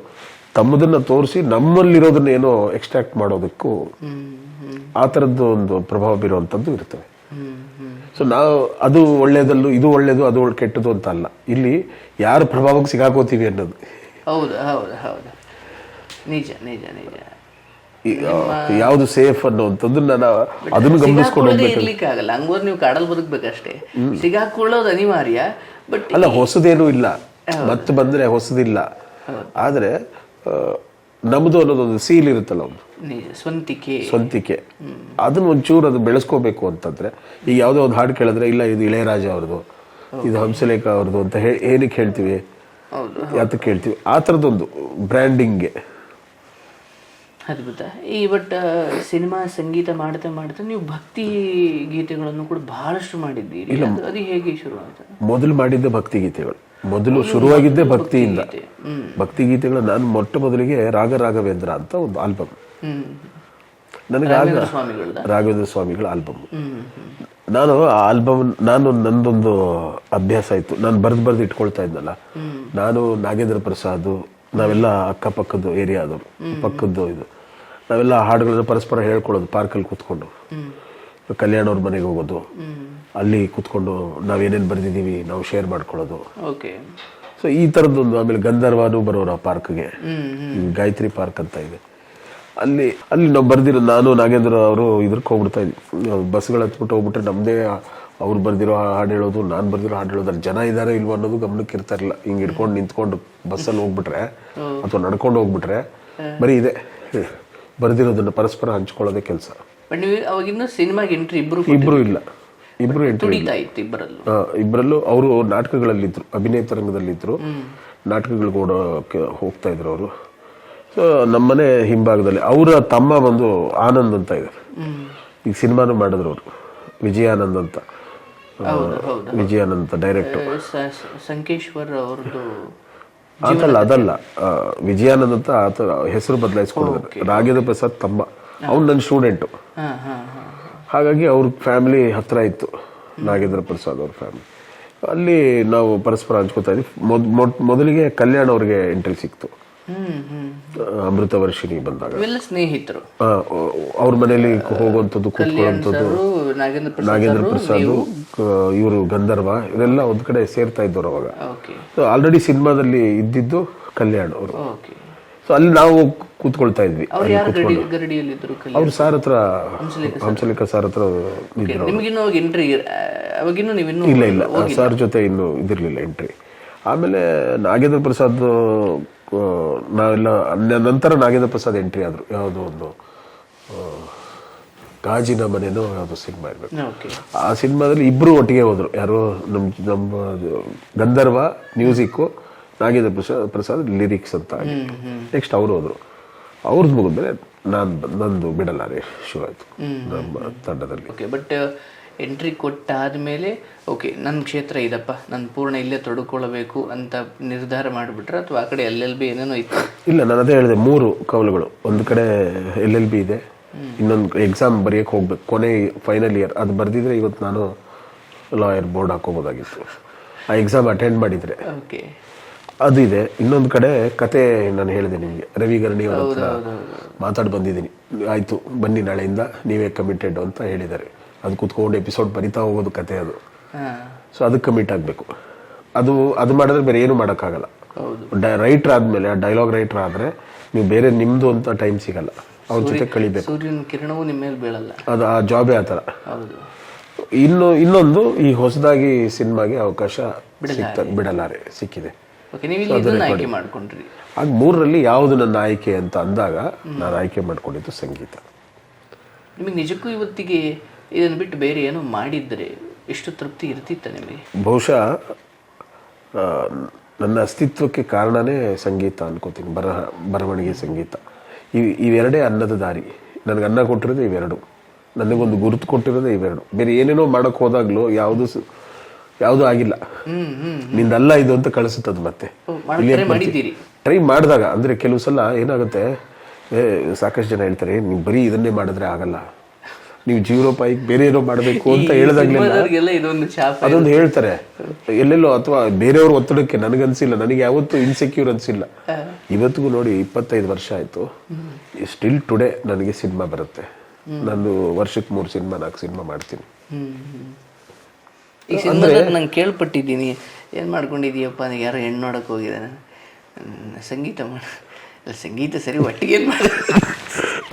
ತಮ್ಮದನ್ನ ತೋರಿಸಿ ನಮ್ಮಲ್ಲಿರೋದನ್ನ ಏನೋ ಎಕ್ಸ್ಟ್ರಾಕ್ಟ್ ಮಾಡೋದಕ್ಕೂ ಆ ಥರದ್ದು ಒಂದು ಪ್ರಭಾವ ಬೀರುವಂಥದ್ದು ಇರ್ತವೆ. ಸೊ ನಾವು ಅದು ಒಳ್ಳೇದಲ್ಲೂ ಇದು ಒಳ್ಳೇದು ಅದು ಕೆಟ್ಟದು ಅಂತ ಅಲ್ಲ ಇಲ್ಲಿ ಯಾರ ಪ್ರಭಾವಕ್ಕೆ ಸಿಗಾಕೋತೀವಿ ಅನ್ನೋದು. ಹೌದು ಹೌದು ಹೌದು. ನಿಜ ನಿಜ ನಿಜ. ಯಾವುದು ಸೇಫ್ ಅನ್ನೋವಂಥದ್ದನ್ನ ನಾವು ಅದನ್ನು ಗಮನಿಸ್ಕೊಂಡು ಆಗಲ್ಲ ಹಂಗೋರ್ ನೀವು ಕಾಡಲ್ ಬದುಕ್ಬೇಕಷ್ಟೇ. ಸಿಗಾಕೊಳ್ಳೋದು ಅನಿವಾರ್ಯ ಬಟ್ ಅಲ್ಲ ಹೊಸದೇನೂ ಇಲ್ಲ. ಮತ್ತೆ ಬಂದ್ರೆ ಹೊಸದಿಲ್ಲ. ಆದ್ರೆ ಆ, ನಮ್ದು ಅನ್ನೋದೊಂದು ಸೀಲ್ ಇರುತ್ತಲ್ಲ ಒಂದು. ಸ್ವಂತಿಕೆ. ಸ್ವಂತಿಕೆ. ಅದನ್ನ ಒಂಚೂರು ಅದು ಬೆಳೆಸ್ಕೋಬೇಕು ಅಂತಂದ್ರೆ ಈಗ ಯಾವುದೋ ಒಂದು ಹಾಡು ಕೇಳಿದ್ರೆ ಇಲ್ಲ ಇದು ಇಳೆಯರಾಜ ಅವ್ರದ್ದು ಇದು ಹಂಸಲೇಖ ಅವ್ರದ್ದು ಅಂತ ಹೇಳಿ ಏನಕ್ಕೆ ಹೇಳ್ತೀವಿ? ಯಾತಕ್ಕೆ ಹೇಳ್ತೀವಿ ಆ ಥರದ್ದೊಂದು ಬ್ರ್ಯಾಂಡಿಂಗ್ಗೆ ಅದ್ಭುತ. ಈ ಬಟ್ ಸಿನಿಮಾ ಸಂಗೀತ ಮಾಡ್ತಾ ಮಾಡ್ತಾ ನೀವು ಭಕ್ತಿ ಗೀತೆಗಳನ್ನು ಕೂಡ ಬಹಳಷ್ಟು ಮಾಡಿದ್ದೀರಿ. ಅದು ಹೇಗೆ ಶುರು ಆಯ್ತು ಮೊದಲು ಮಾಡಿದ್ದೆ ಭಕ್ತಿ ಗೀತೆಗಳು. ಮೊದಲು ಶುರುವಾಗಿದ್ದೇ ಭಕ್ತಿಯಿಂದ. ಭಕ್ತಿ ಗೀತೆಗಳು ನಾನು ಮೊಟ್ಟ ಮೊದಲಿಗೆ ರಾಗ ರಾಘವೇಂದ್ರ ಅಂತ ಒಂದು ಆಲ್ಬಮ್. ನನಗೆ ರಾಘವೇಂದ್ರ ಸ್ವಾಮಿಗಳ ಆಲ್ಬಮ್. ನಾನು ಆ ಆಲ್ಬಮ್ ನಾನು ನಂದೊಂದು ಅಭ್ಯಾಸ ಇತ್ತು ನಾನು ಬರ್ದು ಬರ್ದು ಇಟ್ಕೊಳ್ತಾ ಇದ್ನಲ್ಲ. ನಾನು ನಾಗೇಂದ್ರ ಪ್ರಸಾದ್ ನಾವೆಲ್ಲ ಅಕ್ಕಪಕ್ಕದ್ದು ಏರಿಯಾದವರು. ಪಕ್ಕದ್ದು ಇದು. ನಾವೆಲ್ಲ ಹಾಡುಗಳನ್ನ ಪರಸ್ಪರ ಹೇಳ್ಕೊಳ್ಳೋದು ಪಾರ್ಕಲ್ಲಿ ಕೂತ್ಕೊಂಡು. ಕಲ್ಯಾಣ ಅವ್ರ ಮನೆಗೆ ಹೋಗೋದು. ಅಲ್ಲಿ ಕೂತ್ಕೊಂಡು ನಾವೇನೇನು ಬರೆದಿದ್ದೀವಿ ನಾವು ಶೇರ್ ಮಾಡ್ಕೊಳ್ಳೋದು. ಓಕೆ. ಸೊ ಈ ಥರದ್ದೊಂದು ಆಮೇಲೆ ಗಂಧರ್ವಾನು ಬರೋರು ಆ ಪಾರ್ಕ್ಗೆ ಗಾಯತ್ರಿ ಪಾರ್ಕ್ ಅಂತ ಇದೆ. ಅಲ್ಲಿ ಅಲ್ಲಿ ನಾವು ಬರ್ದಿರೋ ನಾನು ನಾಗೇಂದ್ರ ಅವರು ಇದ್ರಕ್ಕೆ ಹೋಗ್ಬಿಡ್ತಾ ಇದ್ವಿ. ಬಸ್ಗಳು ಹತ್ಬಿಟ್ಟು ಹೋಗ್ಬಿಟ್ರೆ ನಮ್ಮದೇ ಅವ್ರು ಬರ್ದಿರೋ ಹಾಡು ಹೇಳೋದು ನಾನು ಬರ್ದಿರೋ ಹಾಡು ಹೇಳೋದು ಅಲ್ಲಿ ಜನ ಇದ್ದಾರೆ ಇಲ್ವೋ ಅನ್ನೋದು ಗಮನಕ್ಕೆ ಇರ್ತಾ ಇರಲಿಲ್ಲ. ಹಿಂಗೆ ಹಿಡ್ಕೊಂಡು ನಿಂತ್ಕೊಂಡು ಬಸ್ಸಲ್ಲಿ ಹೋಗ್ಬಿಟ್ರೆ ಅಥವಾ ನಡ್ಕೊಂಡು ಹೋಗ್ಬಿಟ್ರೆ ಬರೀ ಇದೆ. ಬರ್ದಿರೋದನ್ನ ಪರಸ್ಪರ ಹಂಚ್ಕೊಳ್ಳೋದೇ ಕೆಲಸ. ಬಟ್ ನೀವು ಅವಾಗಿನ್ನೂ ಸಿನಿಮಾಗೆ ಎಂಟ್ರಿ ಇಬ್ರು ಇಬ್ರು ಇಲ್ಲ. ಇಬ್ರು ಎಂಟ್ರಿ ತುಡಿತಾ ಇತ್ತು ಇಬ್ಬರಲ್ಲೂ. ಅವರು ನಾಟಕಗಳಲ್ಲಿ ಅವರು ನಾಟಕಗಳಲ್ಲಿದ್ರು ಅಭಿನಯ ತರಂಗದಲ್ಲಿದ್ರು. ನಾಟಕಗಳು ಓಡೋಕೆ ಹೋಗ್ತಾ ಇದ್ರು ಅವರು. ಸೊ ನಮ್ಮನೆ ಹಿಂಭಾಗದಲ್ಲಿ ಅವರ ತಮ್ಮ ಬಂದು ಆನಂದ್ ಅಂತ ಇದ್ದಾರೆ. ಈಗ ಸಿನಿಮಾನು ಮಾಡಿದ್ರು ಅವರು. ವಿಜಯಾನಂದ್ ಅಂತ. ವಿಜಯಾನಂದ್ ಅಂತ ಡೈರೆಕ್ಟ್ ಸ- ಸಂಕೇಶ್ವರ್ ಅವ್ರದ್ದು ಆತಲ್ಲ ಅದಲ್ಲ. ವಿಜಯಾನಂದ್ ಅಂತ ಆತ ಹೆಸರು ಬದಲಾಯಿಸ್ಕೊಂಡಿದ್ದಾರೆ ರಾಗೇಂದ್ರ ಪ್ರಸಾದ್ ತಮ್ಮ. ಅವ್ನು ನನ್ನ ಸ್ಟೂಡೆಂಟು ಹಾಗಾಗಿ ಅವ್ರ ಫ್ಯಾಮಿಲಿ ಹತ್ತಿರ ಇತ್ತು. ನಾಗೇಂದ್ರ ಪ್ರಸಾದ್ ಅವ್ರ ಫ್ಯಾಮಿಲಿ ಅಲ್ಲಿ ನಾವು ಪರಸ್ಪರ ಹಂಚ್ಕೋತಾ ಇದ್ವಿ. ಮೊದ್ ಮೊದ್- ಮೊದಲಿಗೆ ಕಲ್ಯಾಣ್ ಅವ್ರಿಗೆ ಎಂಟ್ರಿ ಸಿಕ್ತು. ಅಮೃತ ವರ್ಷಿಣಿ ಬಂದಾಗ. ಸ್ನೇಹಿತರು. ಅವ್ರ ಮನೇಲಿ ಹೋಗುವಂಥದ್ದು ಕೂತ್ಕೊಳ್ಳುವಂಥದ್ದು ನಾಗೇಂದ್ರ ಪ್ರಸಾದ್ ಇವರು ಗಂಧರ್ವ ಇದೆಲ್ಲ ಒಂದ್ ಕಡೆ ಸೇರ್ತಾ ಇದ್ದವ್ರು ಅವಾಗ. ಆಲ್ರೆಡಿ ಸಿನಿಮಾದಲ್ಲಿ ಇದ್ದಿದ್ದು ಕಲ್ಯಾಣ್ ಅವರು. ಓಕೆ ಸೊ ಅಲ್ಲಿ ನಾವು ಕೂತ್ಕೊಳ್ತಾ ಇದ್ವಿ. ಅವ್ರು ಸಾರ್ ಹತ್ರ ಹಂಸಲೇಖ ಸಾರ್. ಹತ್ರ ಎಂಟ್ರಿ ಇಲ್ಲ ಇಲ್ಲ. ಸರ್ ಜೊತೆ ಇನ್ನು ಇದಿರಲಿಲ್ಲ ಎಂಟ್ರಿ ಆಮೇಲೆ ನಾಗೇಂದ್ರ ಪ್ರಸಾದ್ ನಾವೆಲ್ಲ ನಂತರ ನಾಗೇಂದ್ರ ಪ್ರಸಾದ್ ಎಂಟ್ರಿ ಆದ್ರು. ಯಾವುದೋ ಒಂದು ಗಾಜಿನ ಮನೆನೋ ಯಾವುದೋ ಸಿನಿಮಾ ಇರಬೇಕು. ಆ ಸಿನಿಮಾದಲ್ಲಿ ಇಬ್ರು ಒಟ್ಟಿಗೆ ಹೋದ್ರು. ಯಾರು ನಮ್ಮ ನಮ್ಮ ಗಂಧರ್ವ ಮ್ಯೂಸಿಕ್ಕು ನಾಗೇಂದ್ರ ಪ್ರಸಾದ್ ಪ್ರಸಾದ್ ಲಿರಿಕ್ಸ್ ಅಂತ ನೆಕ್ಸ್ಟ್ ಅವರು ಹೋದ್ರು. ಅವ್ರದ್ದು ಮುಗಿದ್ಮೇಲೆ ನಾನು ನಂದು ಬಿಡಲಾರೆ ಶುರು ಆಯ್ತು. ನಮ್ಮ ತಂಡದಲ್ಲಿ. ಓಕೆ ಬಟ್ ಎಂಟ್ರಿ ಕೊಟ್ಟಾದ್ಮೇಲೆ ಓಕೆ ನನ್ನ ಕ್ಷೇತ್ರ ಇದಪ್ಪ ನಾನು ಪೂರ್ಣ ಇಲ್ಲೇ ತೊಡ್ಕೊಳ್ಬೇಕು ಅಂತ ನಿರ್ಧಾರ ಮಾಡಿಬಿಟ್ರೆ ಅಥವಾ ಆ ಕಡೆ ಎಲ್ ಎಲ್ ಬಿ ಏನೇನೋ ಇತ್ತು? ಇಲ್ಲ ನಾನು ಅದೇ ಹೇಳಿದೆ ಮೂರು ಕೌಲುಗಳು ಒಂದು ಕಡೆ ಎಲ್ ಎಲ್ ಬಿ ಇದೆ ಇನ್ನೊಂದು ಎಕ್ಸಾಮ್ ಬರೆಯಕ್ಕೆ ಹೋಗ್ಬೇಕು. ಕೊನೆ ಫೈನಲ್ ಇಯರ್ ಅದು ಬರೆದಿದ್ರೆ ಇವತ್ತು ನಾನು ಲಾಯರ್ ಬೋರ್ಡ್ ಹಾಕೋಬೋದಾಗಿತ್ತು ಆ ಎಕ್ಸಾಮ್ ಅಟೆಂಡ್ ಮಾಡಿದರೆ. ಓಕೆ ಅದು ಇದೆ. ಇನ್ನೊಂದು ಕಡೆ ಕತೆ ನಾನು ಹೇಳಿದೆ ನಿಮಗೆ. ರವಿ ಗರಣಿ ಅವರ ಹತ್ರ ಮಾತಾಡಿ ಬಂದಿದ್ದೀನಿ. ಆಯ್ತು ಬನ್ನಿ ನಾಳೆಯಿಂದ. ನೀವೇ ಕಮಿಟೆಡ್ ಅಂತ ಹೇಳಿದ್ದಾರೆ. ಅದು ಕೂತ್ಕೊಂಡು ಎಪಿಸೋಡ್ ಬರಿತಾ ಹೋಗೋದು ಕತೆ ಅದು. ಸೊ ಅದಕ್ಕೆ ಕಮಿಟ್ ಆಗಬೇಕು. ಅದು ಅದು ಮಾಡಿದ್ರೆ ಬೇರೆ ಏನು ಮಾಡೋಕ್ಕಾಗಲ್ಲ. ಡೈ ರೈಟರ್ ಆದಮೇಲೆ ಆ ಡೈಲಾಗ್ ರೈಟರ್ ಆದರೆ ನೀವು ಬೇರೆ ನಿಮ್ಮದು ಅಂತ ಟೈಮ್ ಸಿಗಲ್ಲ. ಅವ್ರ ಜೊತೆ ಕಳಿಬೇಕು. ಸೂರ್ಯನ ಕಿರಣವೂ ನಿಮ್ಮ ಮೇಲೆ ಬೀಳಲ್ಲ. ಅದು ಆ ಜಾಬೇ ಆ ಥರ. ಇನ್ನು ಇನ್ನೊಂದು ಈ ಹೊಸದಾಗಿ ಸಿನಿಮಾಗೆ ಅವಕಾಶ ಸಿಗ್ತದೆ ಬಿಡಲಾರೆ ಸಿಕ್ಕಿದೆ. ಆಯ್ಕೆ ಮಾಡ್ಕೊಂಡ್ರಿ. ಆಗ ಮೂರರಲ್ಲಿ ಯಾವುದು ನನ್ನ ಆಯ್ಕೆ ಅಂತ ಅಂದಾಗ ನಾನು ಆಯ್ಕೆ ಮಾಡ್ಕೊಂಡಿದ್ದು ಸಂಗೀತ. ನಿಮಗೆ ನಿಜಕ್ಕೂ ಇವತ್ತಿಗೆ ಇದನ್ನು ಬಿಟ್ಟು ಬೇರೆ ಏನೋ ಮಾಡಿದ್ರೆ ಎಷ್ಟು ತೃಪ್ತಿ ಇರ್ತಿತ್ತ ನಿಮಗೆ? ಬಹುಶಃ ನನ್ನ ಅಸ್ತಿತ್ವಕ್ಕೆ ಕಾರಣನೇ ಸಂಗೀತ ಅನ್ಕೋತೀನಿ ಬರಹ ಬರವಣಿಗೆ ಸಂಗೀತ. ಇವು ಇವೆರಡೇ ಅನ್ನದ ದಾರಿ. ನನಗೆ ಅನ್ನ ಕೊಟ್ಟಿರೋದು ಇವೆರಡು. ನನಗೊಂದು ಗುರುತು ಕೊಟ್ಟಿರೋದೇ ಇವೆರಡು. ಬೇರೆ ಏನೇನೋ ಮಾಡೋಕ್ಕೆ ಹೋದಾಗಲೂ ಯಾವುದು ಯಾವುದು ಆಗಿಲ್ಲ. ನಿಂದಲ್ಲ ಇದು ಅಂತ ಕಳಿಸುತ್ತದ ಮತ್ತೆ. ಟ್ರೈ ಮಾಡಿದಾಗ ಅಂದ್ರೆ ಕೆಲವು ಸಲ ಏನಾಗುತ್ತೆ ಏ, ಸಾಕಷ್ಟು ಜನ ಹೇಳ್ತಾರೆ ನೀವು ಬರೀ ಇದನ್ನೇ ಮಾಡಿದ್ರೆ ಆಗಲ್ಲ. ನೀವು ಜೀವನೋಪಾಯಕ್ಕೆ ಬೇರೆ ಏನೋ ಮಾಡಬೇಕು ಅಂತ ಶಾಪ ಅದೊಂದು ಹೇಳ್ತಾರೆ. ಎಲ್ಲೆಲ್ಲೋ ಅಥವಾ ಬೇರೆಯವ್ರ ಒತ್ತಡಕ್ಕೆ ನನಗನ್ಸಿಲ್ಲ ನನಗೆ ಯಾವತ್ತೂ ಇನ್ಸೆಕ್ಯೂರ್ ಅನ್ಸಿಲ್ಲ. ಇವತ್ತಿಗೂ ನೋಡಿ ಇಪ್ಪತ್ತೈದು ವರ್ಷ ಆಯ್ತು. ಸ್ಟಿಲ್ ಟುಡೇ ನನಗೆ ಸಿನಿಮಾ ಬರುತ್ತೆ. ನಾನು ವರ್ಷಕ್ಕೆ ಮೂರು ಸಿನಿಮಾ ನಾಲ್ಕು ಸಿನಿಮಾ ಮಾಡ್ತೀನಿ. ಈ ಸಿನಿಮಾದಾಗ ನಂಗೆ ಕೇಳ್ಪಟ್ಟಿದ್ದೀನಿ. ಏನು ಮಾಡ್ಕೊಂಡಿದೀಯಪ್ಪ ನನಗೆ ಯಾರೋ ಹೆಣ್ಣು ನೋಡೋಕೆ ಹೋಗಿದ್ದಾನೆ. ಸಂಗೀತ ಮಾಡ. ಸಂಗೀತ ಸರಿ ಒಟ್ಟಿಗೆ ಏನು ಮಾಡ?